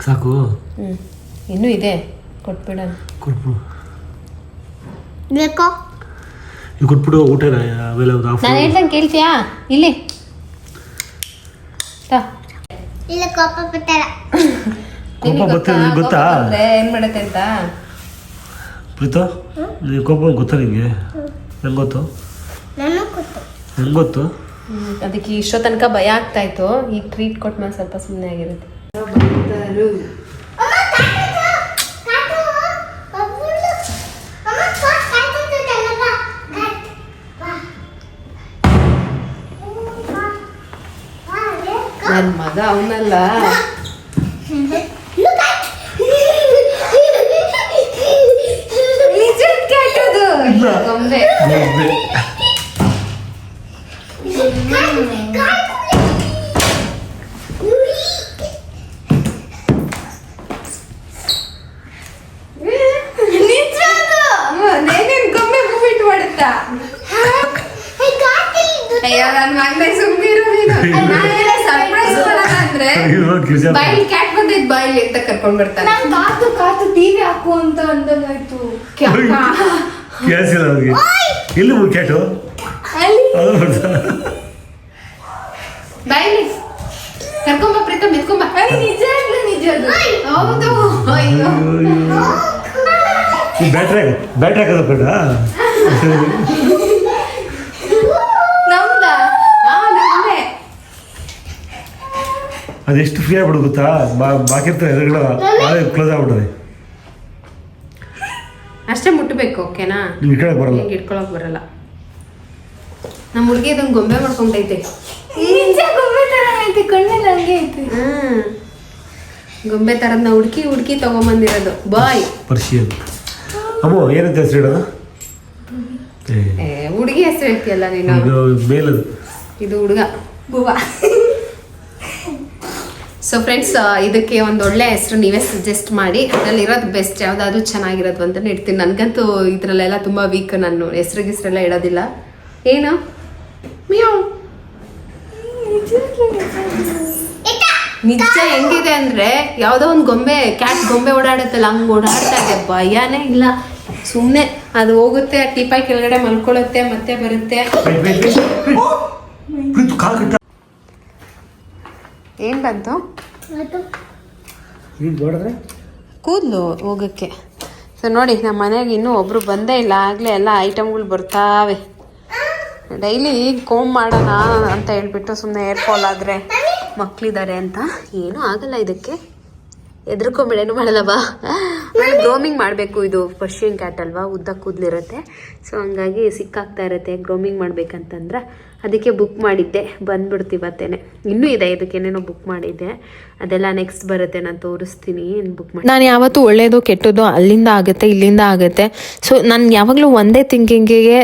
ಸಾಕು. ಹ್ಮ್. ಇನ್ನೂ ಇದೆ. ಕೊಟ್ಬಿಡೋಣ. ಕೊಟ್ಬಿಡು. ಬೇಕೋ? ನೀವು ಕೊಟ್ಬಿಡು ಊಟ ಅವೆಲ್ಲ ನಾನು ಹೇಳ್ದಂಗೆ ಕೇಳ್ತೀಯಾ? ಇಲ್ಲಿ. ತಾ. ಇಲ್ಲ ಕೋಪ ಬರ್ತದೆ ಗೊತ್ತಾ? ಏನ್ ಮಾಡತ್ತೆ ಅಂತ? ಪ್ರೀತ ನೀವು ಕೋಪ ಗೊತ್ತಾ ನಿಮಗೆ ನಂಗೆ ಗೊತ್ತು? ನನಗೆ ಗೊತ್ತು. ನಂಗೆ ಗೊತ್ತು? ಅದಕ್ಕೆ ಇಷ್ಟೋ ತನಕ ಭಯ ಆಗ್ತಾ ಇತ್ತು. ಈಗ ಟ್ರೀಟ್ ಕೊಟ್ಮೇಲೆ ಸ್ವಲ್ಪ ಸುಮ್ಮನೆ ಆಗಿರುತ್ತೆ. ನನ್ನ ಮಗ ಅವನಲ್ಲ. ಮಾಡುತ್ತಾ? ಅಯ್ಯೋ ನನ್ನ ಮಗನೇ ಸುಮ್ಮನಿರೋ ನೀನು. ಬಾಯಿಲ್ ಕ್ಯಾಟ್ ಬಂದಿದ್ ಬಾಯಿಲ್ ಅಂತ ಕರ್ಕೊಂಡ್ ಬರ್ತಾನೆ ಕಾತು ಕಾತು ಟಿವಿ ಹಾಕು ಅಂತ ಅಂದಂಗಾಯ್ತು. ಕೇಳಿಸಿಲ್ಲ ಅವ್ರಿಗೆ. ಎಲ್ಲಿ ಕ್ಯಾಟು ಬಾಯಿಲಿ ಕರ್ಕೊಂಬ ಪ್ರೀತಮ್ ಎತ್ಕೊಂಬ ನಿಜ ಅಂದ್ರೆ ನಿಜ ಹೌದು. ಅಯ್ಯೋ. ಬ್ಯಾಟ್ರಿ ಬ್ಯಾಟ್ರಿ ಹಾಕೋದು ಬೇಡ. ಅದೆಷ್ಟು ಫ್ರೀ ಆಗ್ಬಿಡು ಗೊತ್ತಾ? ಬಾ ಬಾಕಿರ್ತಾರೆ ಎದುರುಗಡೆ ನಾಳೆ ಕ್ಲೋಸ್ ಆಗ್ಬಿಡ್ರಿ ಅಷ್ಟೇ ಮುಟ್ಟಬೇಕು ಓಕೆನಾ ನೀವು ಇಟ್ಕೊಳಕ್ ಕಡೆ ಬರಲ್ಲ. ಹಿಂಗೆ ಇಟ್ಕೊಳಕ್ ಬರಲ್ಲ. ನಮ್ಮ ಹುಡುಗಿ ಇದೊಂದು ಗೊಂಬೆ ಮಾಡ್ಕೊಂಡೈತೆ. ನಿಜ ಗೊಂಬೆ ತರ ಐತೆ ಕಣ್ಣೆಲ್ಲ ಹಂಗೆ ಐತಿ. ಹ್ಮ್ ಗೊಂಬೆ ತರದ್ನ ಹುಡುಕಿ ಹುಡುಕಿ ತಗೊಂಬಂದಿರೋದು. ಬಾಯ್. ಪರ್ಷಿಯನ್. ಅಮ್ಮ ಏನಂತ ಹೆಸರು ಇಡೋದು ಏ ಹುಡುಗಿ ಹೆಸರು ಹೇಳ್ತೀಯಲ್ಲ ನೀನು? ಇದು ಮೇಲದು. ಇದು ಹುಡುಗ. ಬುವ. ಸೊ ಫ್ರೆಂಡ್ಸ್ ಇದಕ್ಕೆ ಒಂದು ಒಳ್ಳೆ ಹೆಸರು ನೀವೇ ಸಜೆಸ್ಟ್ ಮಾಡಿ ಅದ್ರಲ್ಲಿ ಇರೋದು ಬೆಸ್ಟ್ ಯಾವ್ದಾದ್ರು ಚೆನ್ನಾಗಿರೋದು ಅಂತ ಇಡ್ತೀನಿ. ನನಗಂತೂ ಇದರಲ್ಲೆಲ್ಲ ತುಂಬಾ ವೀಕ್ ನಾನು. ಹೆಸರು ಗಿಸ್ರೆಲ್ಲ ಇಡೋದಿಲ್ಲ. ಏನು? ಮಿಯಾವ್. ನಿಜ ಹೆಂಗಿದೆ ಅಂದ್ರೆ ಯಾವ್ದೋ ಒಂದು ಗೊಂಬೆ ಕ್ಯಾಟ್ ಗೊಂಬೆ ಓಡಾಡುತ್ತಲ್ಲ ಹಂಗ್ ಓಡಾಡ್ತಾ ಇದೆ. ಭಯನೇ ಇಲ್ಲ. ಸುಮ್ಮನೆ ಅದು ಹೋಗುತ್ತೆ ಟೀಪಾಯ್ ಕೆಳಗಡೆ ಮಲ್ಕೊಳ್ಳುತ್ತೆ ಮತ್ತೆ ಬರುತ್ತೆ. ಕಟ್ಟ ಏನ್ ಬಂತು? ಕೂದಲು ಹೋಗಕ್ಕೆ. ಸೊ ನೋಡಿ ನಮ್ಮ ಮನೆಗೆ ಇನ್ನೂ ಒಬ್ರು ಬಂದೇ ಇಲ್ಲ. ಆಗಲೇ ಎಲ್ಲ ಐಟಮ್ಗಳು ಬರ್ತಾವೆ. ಡೈಲಿ ಕೋಮ್ ಮಾಡೋಣ ಅಂತ ಹೇಳ್ಬಿಟ್ಟು ಸುಮ್ಮನೆ ಏರ್ ಫಾಲ್ ಆದರೆ ಮಕ್ಕಳಿದ್ದಾರೆ ಅಂತ. ಏನೂ ಆಗಲ್ಲ ಇದಕ್ಕೆ. ಎದ್ರಕೊಂಬಿಡೇನು ಮಾಡಲ್ಲ ಬಾ. ಆಮೇಲೆ ಗ್ರೋಮಿಂಗ್ ಮಾಡಬೇಕು ಇದು. ಪರ್ಷಿಯನ್ ಕ್ಯಾಟ್ ಅಲ್ವಾ? ಉದ್ದ ಕೂದಲಿರುತ್ತೆ. ಸೊ ಹಂಗಾಗಿ ಸಿಕ್ಕಾಗ್ತಾ ಇರುತ್ತೆ ಗ್ರೋಮಿಂಗ್ ಮಾಡ್ಬೇಕಂತಂದ್ರೆ. ಅದಕ್ಕೆ ಬುಕ್ ಮಾಡಿದ್ದೆ ಬಂದ್ಬಿಡ್ತು ಇವತ್ತೇನೆ ಇನ್ನೂ ಇದೆ, ಇದಕ್ಕೇನೇನೋ ಬುಕ್ ಮಾಡಿದ್ದೆ. ಅದೆಲ್ಲ ನೆಕ್ಸ್ಟ್ ಬರುತ್ತೆ, ನಾನು ತೋರಿಸ್ತೀನಿ ಬುಕ್ ಮಾಡಿ ನಾನು ಯಾವತ್ತೂ ಒಳ್ಳೆಯದು ಕೆಟ್ಟದ್ದು ಅಲ್ಲಿಂದ ಆಗುತ್ತೆ, ಇಲ್ಲಿಂದ ಆಗುತ್ತೆ. ಸೊ ನಾನು ಯಾವಾಗಲೂ ಒಂದೇ ಥಿಂಕಿಂಗಿಗೆ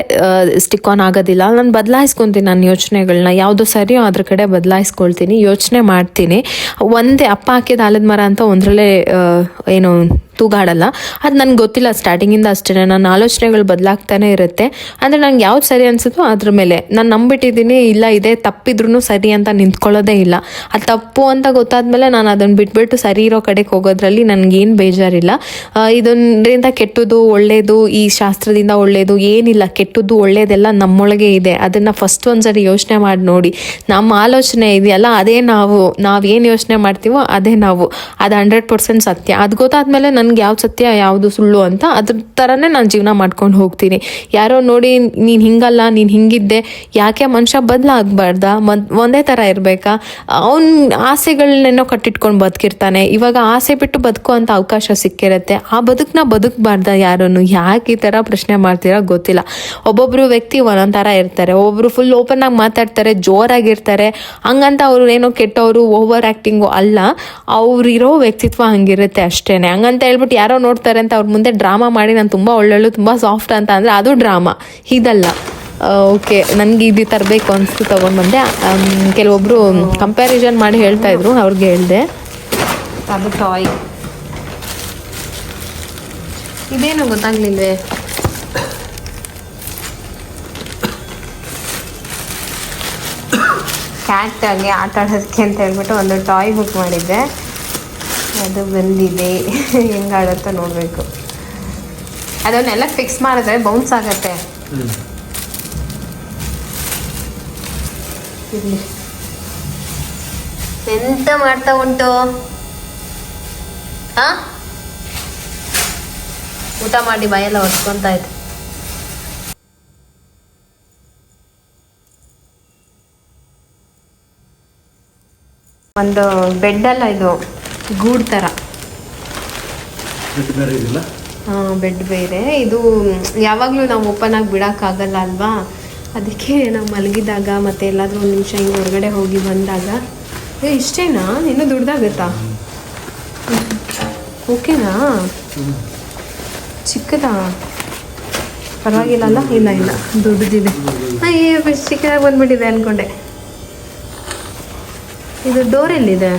ಸ್ಟಿಕ್ ಆನ್ ಆಗೋದಿಲ್ಲ. ನಾನು ಬದಲಾಯಿಸ್ಕೊತೀನಿ ನನ್ನ ಯೋಚನೆಗಳನ್ನ ಯಾವುದು ಸರಿಯೋ ಅದ್ರ ಕಡೆ ಬದಲಾಯಿಸ್ಕೊಳ್ತೀನಿ, ಯೋಚನೆ ಮಾಡ್ತೀನಿ. ಒಂದೇ ಅಪ್ಪ ಹಾಕಿದ ಆಲದ ಮರ ಅಂತ ಒಂದರಲ್ಲೇ ಏನು ತೂಗಾಡಲ್ಲ. ಅದು ನನಗೆ ಗೊತ್ತಿಲ್ಲ ಸ್ಟಾರ್ಟಿಂಗಿಂದ ಅಷ್ಟೇ ನನ್ನ ಆಲೋಚನೆಗಳು ಬದಲಾಗ್ತಾನೆ ಇರುತ್ತೆ. ಅಂದರೆ ನಂಗೆ ಯಾವ್ದು ಸರಿ ಅನ್ಸುತ್ತೋ ಅದ್ರ ಮೇಲೆ. ನಾನು ನಂಬಿಟ್ಟಿದ್ದೀನಿ, ಇಲ್ಲ, ಇದೆ ತಪ್ಪಿದ್ರೂ ಸರಿ ಅಂತ ನಿಂತ್ಕೊಳ್ಳೋದೇ ಇಲ್ಲ. ಅದು ತಪ್ಪು ಅಂತ ಗೊತ್ತಾದ್ಮೇಲೆ ನಾನು ಅದನ್ನು ಬಿಟ್ಬಿಟ್ಟು ಸರಿ ಇರೋ ಕಡೆಗೆ ಹೋಗೋದ್ರಲ್ಲಿ ನನಗೇನು ಬೇಜಾರಿಲ್ಲ. ಇದರಿಂದ ಕೆಟ್ಟದ್ದು ಒಳ್ಳೆಯದು ಈ ಶಾಸ್ತ್ರದಿಂದ ಒಳ್ಳೆಯದು ಏನಿಲ್ಲ. ಕೆಟ್ಟದ್ದು ಒಳ್ಳೆಯದೆಲ್ಲ ನಮ್ಮೊಳಗೆ ಇದೆ. ಅದನ್ನು ಫಸ್ಟ್ ಒಂದ್ಸರಿ ಯೋಚನೆ ಮಾಡಿ ನೋಡಿ. ನಮ್ಮ ಆಲೋಚನೆ ಇದೆಯಲ್ಲ, ಅದೇ ನಾವು ನಾವು ಏನು ಯೋಚನೆ ಮಾಡ್ತೀವೋ ಅದೇ ನಾವು. ಅದು ಹಂಡ್ರೆಡ್ ಪರ್ಸೆಂಟ್ ಸತ್ಯ. ಅದು ಗೊತ್ತಾದ್ಮೇಲೆ ನನಗೆ ಯಾವ್ದು ಸತ್ಯ, ಯಾವುದು ಸುಳ್ಳು ಅಂತ ಅದ್ರ ಥರನೇ ನಾನು ಜೀವನ ಮಾಡ್ಕೊಂಡು ಹೋಗ್ತೀನಿ. ಯಾರೋ ನೋಡಿ ನೀನು ಹಿಂಗಲ್ಲ, ನೀನು ಹಿಂಗಿದ್ದೆ, ಯಾಕೆ ಮನುಷ್ಯ ಬದಲಾಗಬಾರ್ದ? ಒಂದೇ ಥರ ಇರಬೇಕಾ? ಅವ್ನ ಆಸೆಗಳನ್ನೇನೋ ಕಟ್ಟಿಟ್ಕೊಂಡು ಬದುಕಿರ್ತಾನೆ. ಇವಾಗ ಆಸೆ ಬಿಟ್ಟು ಬದುಕೋ ಅಂತ ಅವಕಾಶ ಸಿಕ್ಕಿರುತ್ತೆ. ಆ ಬದುಕನ್ನ ಬದುಕಬಾರ್ದ ಯಾರನ್ನು ಯಾಕೆ ಈ ಥರ ಪ್ರಶ್ನೆ ಮಾಡ್ತೀರಾ ಗೊತ್ತಿಲ್ಲ. ಒಬ್ಬೊಬ್ಬರು ವ್ಯಕ್ತಿ ಒಂದೊಂದು ಥರ ಇರ್ತಾರೆ. ಒಬ್ಬರು ಫುಲ್ ಓಪನ್ ಆಗಿ ಮಾತಾಡ್ತಾರೆ, ಜೋರಾಗಿರ್ತಾರೆ. ಹಂಗಂತ ಅವ್ರು ಏನೋ ಕೆಟ್ಟವರು ಓವರ್ ಆ್ಯಕ್ಟಿಂಗು ಅಲ್ಲ. ಅವ್ರಿರೋ ವ್ಯಕ್ತಿತ್ವ ಹಂಗಿರುತ್ತೆ ಅಷ್ಟೇನೆ. ಹಂಗಂತ ಹೇಳ್ಬಿಟ್ಟು ಯಾರೋ ನೋಡ್ತಾರೆ ಅಂತ ಅವ್ರ ಮುಂದೆ ಡ್ರಾಮಾ ಮಾಡಿ ನಾನು ತುಂಬ ಒಳ್ಳೊಳ್ಳು, ತುಂಬ ಸಾಫ್ಟ್ ಅಂತ ಅಂದರೆ ಅದು ಡ್ರಾಮಾ, ಇದಲ್ಲ. ಓಕೆ ನನಗೆ ಇದು ತರಬೇಕು ಅನಿಸ್ತು ತೊಗೊಂಡ್ಬಂದೆ. ಕೆಲವೊಬ್ಬರು ಕಂಪ್ಯಾರಿಸನ್ ಮಾಡಿ ಹೇಳ್ತಾ ಇದ್ರು, ಅವ್ರಿಗೆ ಹೇಳಿದೆ. ಅದು ಟಾಯ್ ಇದೇನು ಗೊತ್ತಾಗ್ಲಿಲ್ವೇ? ಕ್ಯಾಟ್ ಆಗಿ ಆಟ ಆಡೋದಕ್ಕೆ ಅಂತ ಹೇಳ್ಬಿಟ್ಟು ಒಂದು ಟಾಯ್ ಬುಕ್ ಮಾಡಿದ್ದೆ. ಅದು ಬಂದಿದೆ. ಹೆಂಗಾಡತ್ತ ನೋಡ್ಬೇಕು. ಅದನ್ನೆಲ್ಲ ಫಿಕ್ಸ್ ಮಾಡಿದ್ರೆ ಬೌನ್ಸ್ ಆಗತ್ತೆ. ಎಂತ ಮಾಡ್ತಾ ಉಂಟು? ಹಾ? ಊಟ ಮಾಡಿ ಬಾಯೆಲ್ಲ ಹೊಡ್ಕೊಂತ ಇತ್ತು ಒಂದು ಬೆಡ್ ಅಲ್ಲ ಇದು. ಗೂಡ್ ಥರ ಬೆಡ್ ಬೇರೆ ಇದು ಯಾವಾಗಲೂ ನಾವು ಓಪನ್ ಆಗಿ ಬಿಡೋಕ್ಕಾಗಲ್ಲ ಅಲ್ವಾ? ಅದಕ್ಕೆ ನಾವು ಮಲಗಿದಾಗ ಮತ್ತೆ ಎಲ್ಲಾದರೂ ಒಂದು ನಿಮಿಷ ಹಿಂಗೆ ಹೊರಗಡೆ ಹೋಗಿ ಬಂದಾಗ. ಏ ಇಷ್ಟೇನಾ? ಇನ್ನೂ ದುಡ್ದಾಗತ್ತಾ? ಓಕೆನಾ? ಚಿಕ್ಕದಾ? ಪರವಾಗಿಲ್ಲ ಅಲ್ಲ? ಇಲ್ಲ ಇಲ್ಲ. ದೊಡ್ಡದಿದೆ ಹಾಂ ಚಿಕ್ಕದಾಗಿ ಬಂದ್ಬಿಟ್ಟಿದೆ ಅನ್ಕೊಂಡೆ. ಇದು ಡೋರ್ ಎಲ್ಲಿದೆ?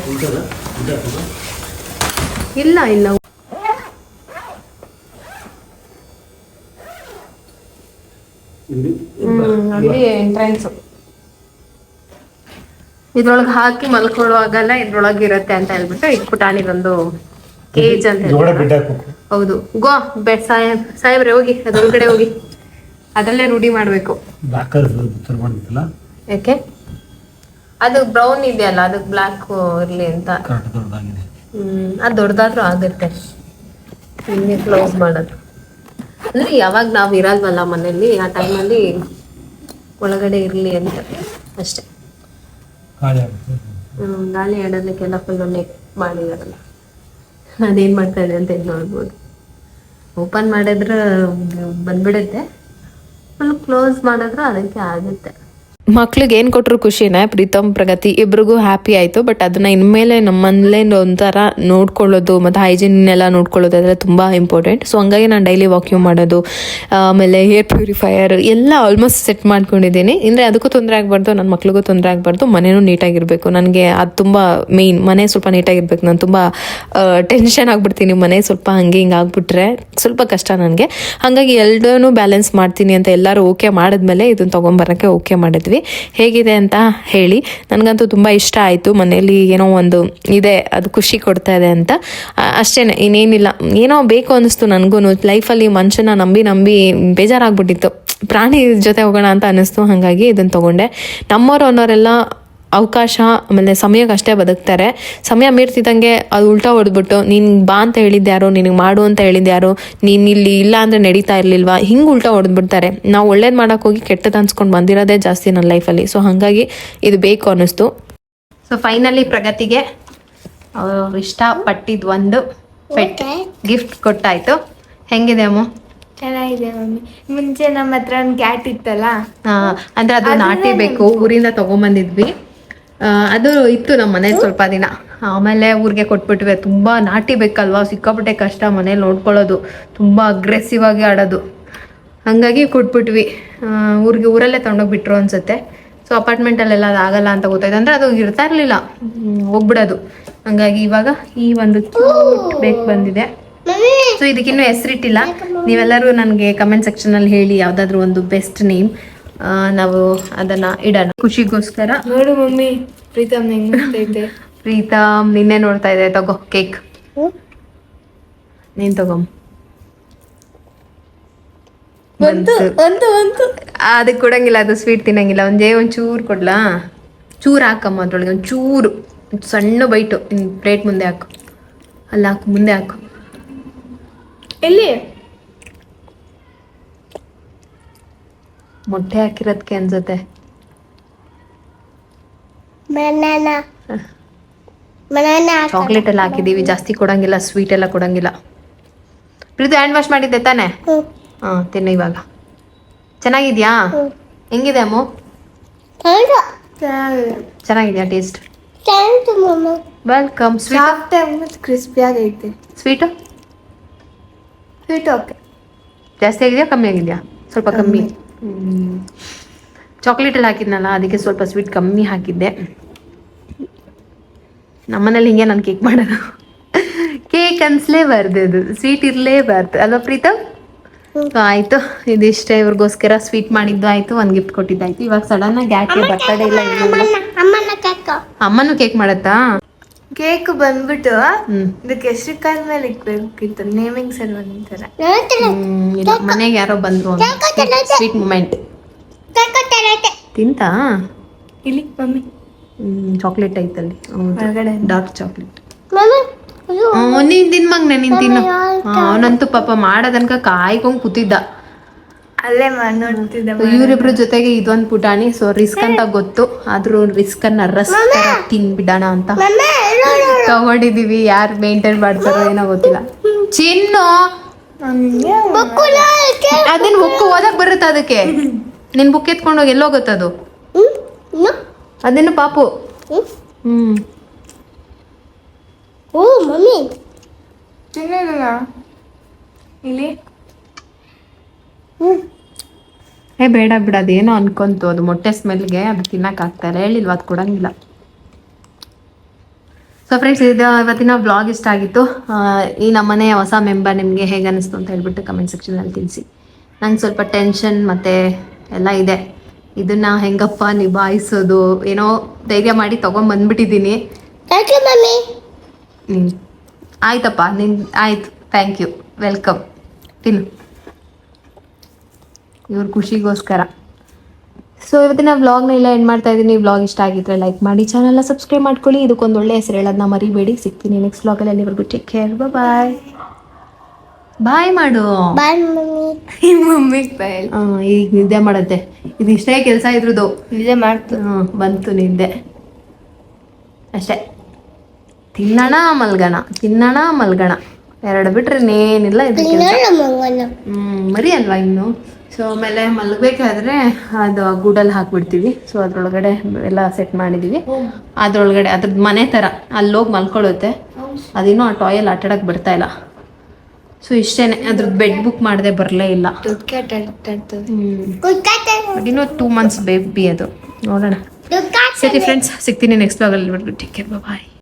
ಇಲ್ಲ ಇಲ್ಲ. ಅಲ್ಲಿ ಎಂಟ್ರೆನ್ಸ್ ಇದ್ರೊಳಗೆ ಹಾಕಿ ಮಲ್ಕೊಳ್ಳುವಾಗಲ್ಲ ಇದ್ರೊಳಗೆ ಇರುತ್ತೆ ಅಂತ ಹೇಳ್ಬಿಟ್ಟು ಇಟ್ಬಿಟ್ಟಾನಿದೊಂದು ಕೇಜ್ ಅಂತ. ಹೌದು. ಗೋ ಬೆಡ್ ಸಾಹೇಬ್ ಸಾಹೇಬ್ರೆ ಹೋಗಿ ಅದ್ರೊಳಗಡೆ ಹೋಗಿ. ಅದಲ್ಲೇ ರೂಢಿ ಮಾಡಬೇಕು. ಯಾಕೆ? ಅದು ಬ್ರೌನ್ ಇದೆಯಲ್ಲ ಅದಕ್ಕೆ ಬ್ಲ್ಯಾಕ್ ಇರಲಿ ಅಂತ. ಕರೆಕ್ಟ್ ದೊಡ್ಡದಾಗಿದೆ. ಹ್ಮ್ ಅದು ದೊಡ್ಡದಾದ್ರೂ ಆಗುತ್ತೆ. ಹಿಂಗೆ ಕ್ಲೋಸ್ ಮಾಡೋದು. ಅಂದ್ರೆ ಯಾವಾಗ ನಾವು ಇರಲ್ವಲ್ಲ ಮನೆಯಲ್ಲಿ ಆ ಟೈಮಲ್ಲಿ ಒಳಗಡೆ ಇರಲಿ ಅಂತ. ಅಷ್ಟೇ. ಹ್ಮ್, ಗಾಳಿ ಆಡೋದಕ್ಕೆಲ್ಲ ಫುಲ್ ನೆಕ್ ಮಾಡಿದಾರಲ್ಲ. ಅದೇನು ಮಾಡ್ತಾ ಇದೆ ಅಂತ ಇಲ್ಲಿ ನೋಡ್ಬೋದು. ಓಪನ್ ಮಾಡಿದ್ರೆ ಬಂದ್ಬಿಡುತ್ತೆ. ಫುಲ್ ಕ್ಲೋಸ್ ಮಾಡಿದ್ರೆ ಅದಕ್ಕೆ ಆಗುತ್ತೆ. ಮಕ್ಳಿಗೆ ಏನು ಕೊಟ್ಟರು ಖುಷಿನೇ, ಪ್ರೀತಮ್, ಪ್ರಗತಿ, ಇಬ್ರಿಗೂ ಹ್ಯಾಪಿ ಆಯಿತು. ಬಟ್ ಅದನ್ನ ಇನ್ಮೇಲೆ ನಮ್ಮಲ್ಲೇ ಒಂಥರ ನೋಡ್ಕೊಳ್ಳೋದು ಮತ್ತು ಹೈಜೀನ್ ಎಲ್ಲ ನೋಡ್ಕೊಳ್ಳೋದು ಅದೆಲ್ಲ ತುಂಬ ಇಂಪಾರ್ಟೆಂಟ್ ಸೊ ಹಂಗಾಗಿ ನಾನು ಡೈಲಿ ವಾಕ್ಯೂಮ್ ಮಾಡೋದು, ಆಮೇಲೆ ಏರ್ ಪ್ಯೂರಿಫೈಯರ್ ಎಲ್ಲ ಆಲ್ಮೋಸ್ಟ್ ಸೆಟ್ ಮಾಡ್ಕೊಂಡಿದ್ದೀನಿ. ಅಂದರೆ ಅದಕ್ಕೂ ತೊಂದರೆ ಆಗಬಾರ್ದು ನನ್ನ ಮಕ್ಳಿಗೂ ತೊಂದರೆ ಆಗಬಾರ್ದು ಮನೆಯೂ ನೀಟಾಗಿರಬೇಕು. ನನಗೆ ಅದು ತುಂಬ ಮೇಯ್ನ್ ಮನೆ ಸ್ವಲ್ಪ ನೀಟಾಗಿರ್ಬೇಕು. ನಾನು ತುಂಬ ಟೆನ್ಷನ್ ಆಗಿಬಿಡ್ತೀನಿ ಮನೆ ಸ್ವಲ್ಪ ಹಂಗೆ ಹಿಂಗೆ ಆಗಿಬಿಟ್ರೆ ಸ್ವಲ್ಪ ಕಷ್ಟ ನನಗೆ. ಹಾಗಾಗಿ ಎರಡೂ ಬ್ಯಾಲೆನ್ಸ್ ಮಾಡ್ತೀನಿ ಅಂತ ಎಲ್ಲರೂ ಓಕೆ ಮಾಡಿದ್ಮೇಲೆ ಇದನ್ನು ತೊಗೊಂಬರೋಕ್ಕೆ ಓಕೆ ಮಾಡಿದ್ವಿ. ಹೇಗಿದೆ ಅಂತ ಹೇಳಿ. ನನಗಂತೂ ತುಂಬ ಇಷ್ಟ ಆಯಿತು. ಮನೆಯಲ್ಲಿ ಏನೋ ಒಂದು ಇದೆ, ಅದು ಖುಷಿ ಕೊಡ್ತಾ ಇದೆ ಅಂತ. ಅಷ್ಟೇ ಇನ್ನೇನಿಲ್ಲ. ಏನೋ ಬೇಕು ಅನ್ನಿಸ್ತು ನನಗೂ ಲೈಫಲ್ಲಿ ಮನುಷ್ಯನ ನಂಬಿ ನಂಬಿ ಬೇಜಾರಾಗ್ಬಿಟ್ಟಿತ್ತು. ಪ್ರಾಣಿ ಜೊತೆ ಹೋಗೋಣ ಅಂತ ಅನ್ನಿಸ್ತು. ಹಾಗಾಗಿ ಇದನ್ನು ತೊಗೊಂಡೆ. ನಮ್ಮವರು ಅನ್ನೋರೆಲ್ಲ ಅವಕಾಶ ಆಮೇಲೆ ಸಮಯಕ್ಕಷ್ಟೇ ಬದುಕ್ತಾರೆ. ಸಮಯ ಮೀರ್ತಿದ್ದಂಗೆ ಅದು ಉಲ್ಟಾ ಹೊಡೆದ್ಬಿಟ್ಟು ನೀನು ಬಾ ಅಂತ ಹೇಳಿದ್ಯಾರೋ ನಿನಗೆ ಮಾಡು ಅಂತ ಹೇಳಿದ್ಯಾರೋ ನೀನು ಇಲ್ಲಿ ಇಲ್ಲ ಅಂದರೆ ನಡೀತಾ ಇರಲಿಲ್ವಾ ಹಿಂಗೆ ಉಲ್ಟಾ ಹೊಡೆದ್ಬಿಡ್ತಾರೆ. ನಾವು ಒಳ್ಳೇದು ಮಾಡೋಕೆ ಹೋಗಿ ಕೆಟ್ಟದ್ದು ಅನ್ಸ್ಕೊಂಡು ಬಂದಿರೋದೇ ಜಾಸ್ತಿ ನನ್ನ ಲೈಫಲ್ಲಿ ಸೊ ಹಾಗಾಗಿ ಇದು ಬೇಕು ಅನ್ನಿಸ್ತು. ಸೊ ಫೈನಲಿ ಪ್ರಗತಿಗೆ ಅವ್ರು ಇಷ್ಟಪಟ್ಟಿದ್ದು ಒಂದು ಪೆಟ್ ಗಿಫ್ಟ್ ಕೊಟ್ಟಾಯ್ತು. ಹೆಂಗಿದೆ ಅಮ್ಮ? ಚೆನ್ನಾಗಿದೆ ಮಮ್ಮಿ. ಮುಂಚೆ ನಮ್ಮ ಹತ್ರ ಒಂದು ಕ್ಯಾಟ್ ಇತ್ತಲ್ಲ? ಹಾ ಅಂದ್ರೆ ಅದು ನಾಟಿ ಬೇಕು. ಊರಿಂದ ತಗೊಂಬಂದಿದ್ವಿ. ಅದು ಇತ್ತು ನಮ್ಮ ಮನೇಲಿ ಸ್ವಲ್ಪ ದಿನ. ಆಮೇಲೆ ಊರಿಗೆ ಕೊಟ್ಬಿಟ್ವಿ. ತುಂಬಾ ನಾಟಿ ಬೇಕಲ್ವಾ? ಸಿಕ್ಕಾಪಟ್ಟೆ ಕಷ್ಟ ಮನೇಲಿ ನೋಡ್ಕೊಳ್ಳೋದು. ತುಂಬಾ ಅಗ್ರೆಸಿವ್ ಆಗಿ ಆಡೋದು. ಹಂಗಾಗಿ ಕೊಟ್ಬಿಟ್ವಿ. ಊರಿಗೆ ಊರಲ್ಲೇ ತಗೊಂಡೋಗ್ಬಿಟ್ರು ಅನ್ಸುತ್ತೆ. ಸೊ ಅಪಾರ್ಟ್ಮೆಂಟಲ್ಲೆಲ್ಲ ಅದು ಆಗಲ್ಲ ಅಂತ ಗೊತ್ತಾಯ್ತು. ಅಂದ್ರೆ ಅದು ಇರ್ತಾ ಇರಲಿಲ್ಲ. ಹೋಗ್ಬಿಡೋದು. ಹಂಗಾಗಿ ಇವಾಗ ಈ ಒಂದು ಕ್ಯೂಟ್ ಬೇಕು ಬಂದಿದೆ. ಸೊ ಇದಕ್ಕಿನ್ನೂ ಹೆಸರಿಟ್ಟಿಲ್ಲ. ನೀವೆಲ್ಲರೂ ನನಗೆ ಕಮೆಂಟ್ ಸೆಕ್ಷನಲ್ಲಿ ಹೇಳಿ ಯಾವುದಾದ್ರೂ ಒಂದು ಬೆಸ್ಟ್ ನೇಮ್ ನಾವು ಅದನ್ನ ಇಡೋಣ. ಖುಷಿಗೋಸ್ಕರ. ನೋಡು ಮಮ್ಮಿ ಪ್ರೀತಮ್ ಹೆಂಗ್ ಅನ್ಸ್ತೈತೆ ಪ್ರೀತಮ್ ನಿನ್ನೆ ನೋಡ್ತಾ ಇದೆ ತಗೋ ಕೇಕ್. ನೀನ್ ತಗೋ. ಬಂತು. ಅದಕ್ಕೆ ಕೊಡಂಗಿಲ್ಲ ಅದು ಸ್ವೀಟ್ ತಿನ್ನಂಗಿಲ್ಲ. ಒಂದೇ ಒಂದು ಚೂರು ಕೊಡ್ಲಾ? ಚೂರು ಹಾಕಮ್ಮ ಅದ್ರೊಳಗೆ ಒಂದು ಚೂರು ಸಣ್ಣ ಬೈಟು ಪ್ಲೇಟ್ ಮುಂದೆ ಹಾಕು. ಅಲ್ಲ ಹಾಕು ಮುಂದೆ ಹಾಕು. ಎಲ್ಲಿ? ಮೊಟ್ಟೆ ಹಾಕಿರೋದಕ್ಕೆ ಅನ್ಸುತ್ತೆ. ಚಾಕ್ಲೇಟ್ ಎಲ್ಲ ಹಾಕಿದೀವಿ ಜಾಸ್ತಿ ಕೊಡಂಗಿಲ್ಲ ಸ್ವೀಟ್ ಎಲ್ಲ ಕೊಡಂಗಿಲ್ಲ. ಪ್ರೀತು ಹ್ಯಾಂಡ್ ವಾಶ್ ಮಾಡಿದ್ದೆ ತಾನೆ? ಹಾ ತಿನ್ನು ಇವಾಗ. ಚೆನ್ನಾಗಿದ್ಯಾ? ಹೆಂಗಿದೆ ಅಮ್ಮು? ಚೆನ್ನಾಗಿದ್ಯಾ ಟೇಸ್ಟ್ ವೆಲ್ಕಮ್ ಸ್ವೀಟ್ ಸಾಫ್ಟ್ ಐತೆ ಮತ್ತು ಕ್ರಿಸ್ಪಿ ಆಗೈತೆ ಸ್ವೀಟು ಸ್ವೀಟ್ ಓಕೆ ಜಾಸ್ತಿ ಆಗಿದೆಯಾ ಕಮ್ಮಿ ಆಗಿದೆಯಾ? ಸ್ವಲ್ಪ ಕಮ್ಮಿ. ಚಾಕ್ಲೇಟ್ ಎಲ್ಲ ಹಾಕಿದ್ನಲ್ಲ ಅದಕ್ಕೆ ಸ್ವಲ್ಪ ಸ್ವೀಟ್ ಕಮ್ಮಿ ಹಾಕಿದ್ದೆ. ನಮ್ಮನೇಲಿ ಹಿಂಗೆ ನಾನು ಕೇಕ್ ಮಾಡೋದು. ಕೇಕ್ ಅನ್ಸ್ಲೇಬಾರ್ದು ಅದು ಸ್ವೀಟ್ ಇರಲೇಬಾರ್ದು ಅಲ್ವಾ ಪ್ರೀತಮ್? ಆಯಿತು ಇದಿಷ್ಟೇ ಇವ್ರಿಗೋಸ್ಕರ ಸ್ವೀಟ್ ಮಾಡಿದ್ದು ಆಯ್ತು ಒಂದು ಗಿಫ್ಟ್ ಕೊಟ್ಟಿದ್ದಾಯ್ತು. ಇವಾಗ ಸಡನ್ ಆಗಿ ಯಾಕೆ ಬರ್ತಡೇ ಇಲ್ಲ ಅಮ್ಮನೂ ಕೇಕ್ ಮಾಡತ್ತಾ? ಕೇಕ್ ಬಂದ್ಬಿಟ್ಟು ಇದಕ್ಕೆ ಹೆಸರು ಕಾಲ ಮೇಲೆ ಇಕ್ಬೇಕಿತ್ತು ನೇಮಿಂಗ್ ಸೆರೆಮನಿ ಇಲ್ಲ ಮನೆಗೆ ಯಾರೋ ಬಂದ್ರು ಸ್ವೀಟ್ ಮೂಮೆಂಟ್ ತಿಂತಾ? ಇಲ್ಲಿ ಮಮ್ಮಿ. ಚಾಕ್ಲೇಟ್ ಐತಲ್ಲಿ. ಹೊರಗಡೆ ಡಾರ್ಕ್ ಚಾಕ್ಲೇಟ್ ನೀನ್ ತಿನ್ ಮಗ್ನೆ ನೀನ್ ತಿನ್ನು. ಅವನಂತೂ ಪಾಪ ಮಾಡೋದನ್ಕ ಕಾಯ್ಕೊಂಡ್ ಕೂತಿದ್ದ. ಅಲ್ಲೇ ಮಾಡ್ತಿದ್ದ ನೋಡ್ತಿದ್ದೆ ಇವರಿಬ್ರ ಜೊತೆಗೆ ಇದೊಂದ್ ಪುಟಾಣಿ. ಸೊ ರಿಸ್ಕ್ ಅಂತ ಗೊತ್ತು. ಆದ್ರೂ ರಿಸ್ಕ್ ಅನ್ನ ರಸ್ ತಿನ್ಬಿಡೋಣ ಅಂತ. ತಗೊಂಡಿದೀವಿ ಯಾರು ಮೇಂಟೈನ್ ಮಾಡ್ತಾರೋ ಏನೋ ಗೊತ್ತಿಲ್ಲ. ಚಿನ್ನು ಅದನ್ನ ಬುಕ್ ಓದಕ್ ಬರುತ್ತೆ ಅದಕ್ಕೆ? ನಿನ್ ಬುಕ್ ಎತ್ಕೊಂಡೋಗಿ ಎಲ್ಲೋಗುತ್ತದು ಹ್ಮ್ ಅದು? ಅದೇನು ಪಾಪು. ಹ್ಮ್. ಓ ಮಮ್ಮಿ ಇಲ್ಲಿ? ಏ ಬೇಡ ಬಿಡ ಅದೇನೋ ಅನ್ಕೊಂತು ಅದು ಮೊಟ್ಟೆ ಸ್ಮೆಲ್ಗೆ ಅದು ತಿನ್ನಕ್ ಆಗ್ತಾ ಇಲ್ಲ. ಹೇಳಿಲ್ವಾ ಅದು ಕೊಡಂಗಿಲ್ಲ. ಸೊ ಫ್ರೆಂಡ್ಸ್ ಇದು ಇವತ್ತಿನ ಬ್ಲಾಗ್ ಇಷ್ಟ ಆಗಿತ್ತು. ಈ ನಮ್ಮನೆಯ ಹೊಸ ಮೆಂಬರ್ ನಿಮಗೆ ಹೇಗೆ ಅನಿಸ್ತು ಅಂತ ಹೇಳ್ಬಿಟ್ಟು ಕಮೆಂಟ್ ಸೆಕ್ಷನಲ್ಲಿ ತಿಳಿಸಿ. ನಂಗೆ ಸ್ವಲ್ಪ ಟೆನ್ಷನ್ ಮತ್ತು ಎಲ್ಲ ಇದೆ. ಇದನ್ನು ಹೆಂಗಪ್ಪ ನಿಭಾಯಿಸೋದು? ಏನೋ ಧೈರ್ಯ ಮಾಡಿ ತೊಗೊಂಬಂದ್ಬಿಟ್ಟಿದ್ದೀನಿ ಆಯ್ತಪ್ಪ ನಿನ್ ಆಯ್ತು. ಥ್ಯಾಂಕ್ ಯು ವೆಲ್ಕಮ್ ತಿನ್ನು. ಇವ್ರ ಖುಷಿಗೋಸ್ಕರ. ಸೊ ಇವತ್ತಿನ ವ್ಲಾಗ್ನ ಇಲ್ಲ ಎಂಡ್ ಮಾಡ್ತಾ ಇದ್ದೀನಿ. ವ್ಲಾಗ್ ಇಷ್ಟ ಆಗಿದ್ರೆ ಲೈಕ್ ಮಾಡಿ ಚಾನಲ್ನ ಸಬ್ಸ್ಕ್ರೈಬ್ ಮಾಡ್ಕೊಳ್ಳಿ. ಇದಕ್ಕೊಂದು ಒಳ್ಳೆ ಹೆಸರು ಹೇಳೋದನ್ನ ಮರಿಬೇಡಿ. ಸಿಗ್ತೀನಿ ನೆಕ್ಸ್ಟ್ ವ್ಲಾಗಲ್ಲಿ ಅಲ್ಲಿವರೆಗೂ ಟೇಕ್ ಕೇರ್ ಬಾಯ್ ಬಾಯ್ ಮಾಡು. ಬಾಯ್ ಮಮ್ಮಿ. ಮಮ್ಮಿ ಬಾಯ್ ಆ, ಈಗ ನಿದ್ದೆ ಮಾಡುತ್ತೆ. ಇದು ಇಷ್ಟೇ ಕೆಲಸ ಇದ್ರದ್ದು ನಿದ್ದೆ ಮಾಡ್ತು. ಬಂತು ನಿದ್ದೆ. ಅಷ್ಟೇ. ತಿನ್ನೋಣ ಮಲ್ಗೋಣ. ತಿನ್ನೋಣ ಮಲ್ಗೋಣ. ಎರಡು ಬಿಟ್ರೆ ಇನ್ನೇನಿಲ್ಲ ಇದು ಹ್ಞೂ ಮರಿ ಅಲ್ವಾ ಇನ್ನು? ಸೊ ಆಮೇಲೆ ಮಲಗಬೇಕಾದ್ರೆ ಅದು ಗೂಡಲ್ಲಿ ಹಾಕ್ಬಿಡ್ತೀವಿ. ಸೊ ಅದ್ರೊಳಗಡೆ ಎಲ್ಲ ಸೆಟ್ ಮಾಡಿದೀವಿ. ಅದ್ರೊಳಗಡೆ ಅದ್ರದ್ದು ಮನೆ ಥರ ಅಲ್ಲಿ ಹೋಗಿ ಮಲ್ಕೊಳ್ಳುತ್ತೆ ಅದಿನ್ನೂ ಆ ಟಾಯಲ್ಲಿ ಆಟಾಡಕ್ಕೆ ಬರ್ತಾ ಇಲ್ಲ. ಸೊ ಇಷ್ಟೇನೆ. ಅದ್ರದ್ದು ಬೆಡ್ ಬುಕ್ ಮಾಡದೆ ಬರಲೇ ಇಲ್ಲ. ಇನ್ನೂ ಟೂ ಮಂತ್ಸ್ ಬೇಬಿ ಅದು. ನೋಡೋಣ. ಸರಿ ಫ್ರೆಂಡ್ಸ್ ಸಿಗ್ತೀನಿ ನೆಕ್ಸ್ಟ್ ಬ್ಲಾಗಲ್ಲಿ ಟೇಕ್ ಕೇರ್ ಬಾಯ್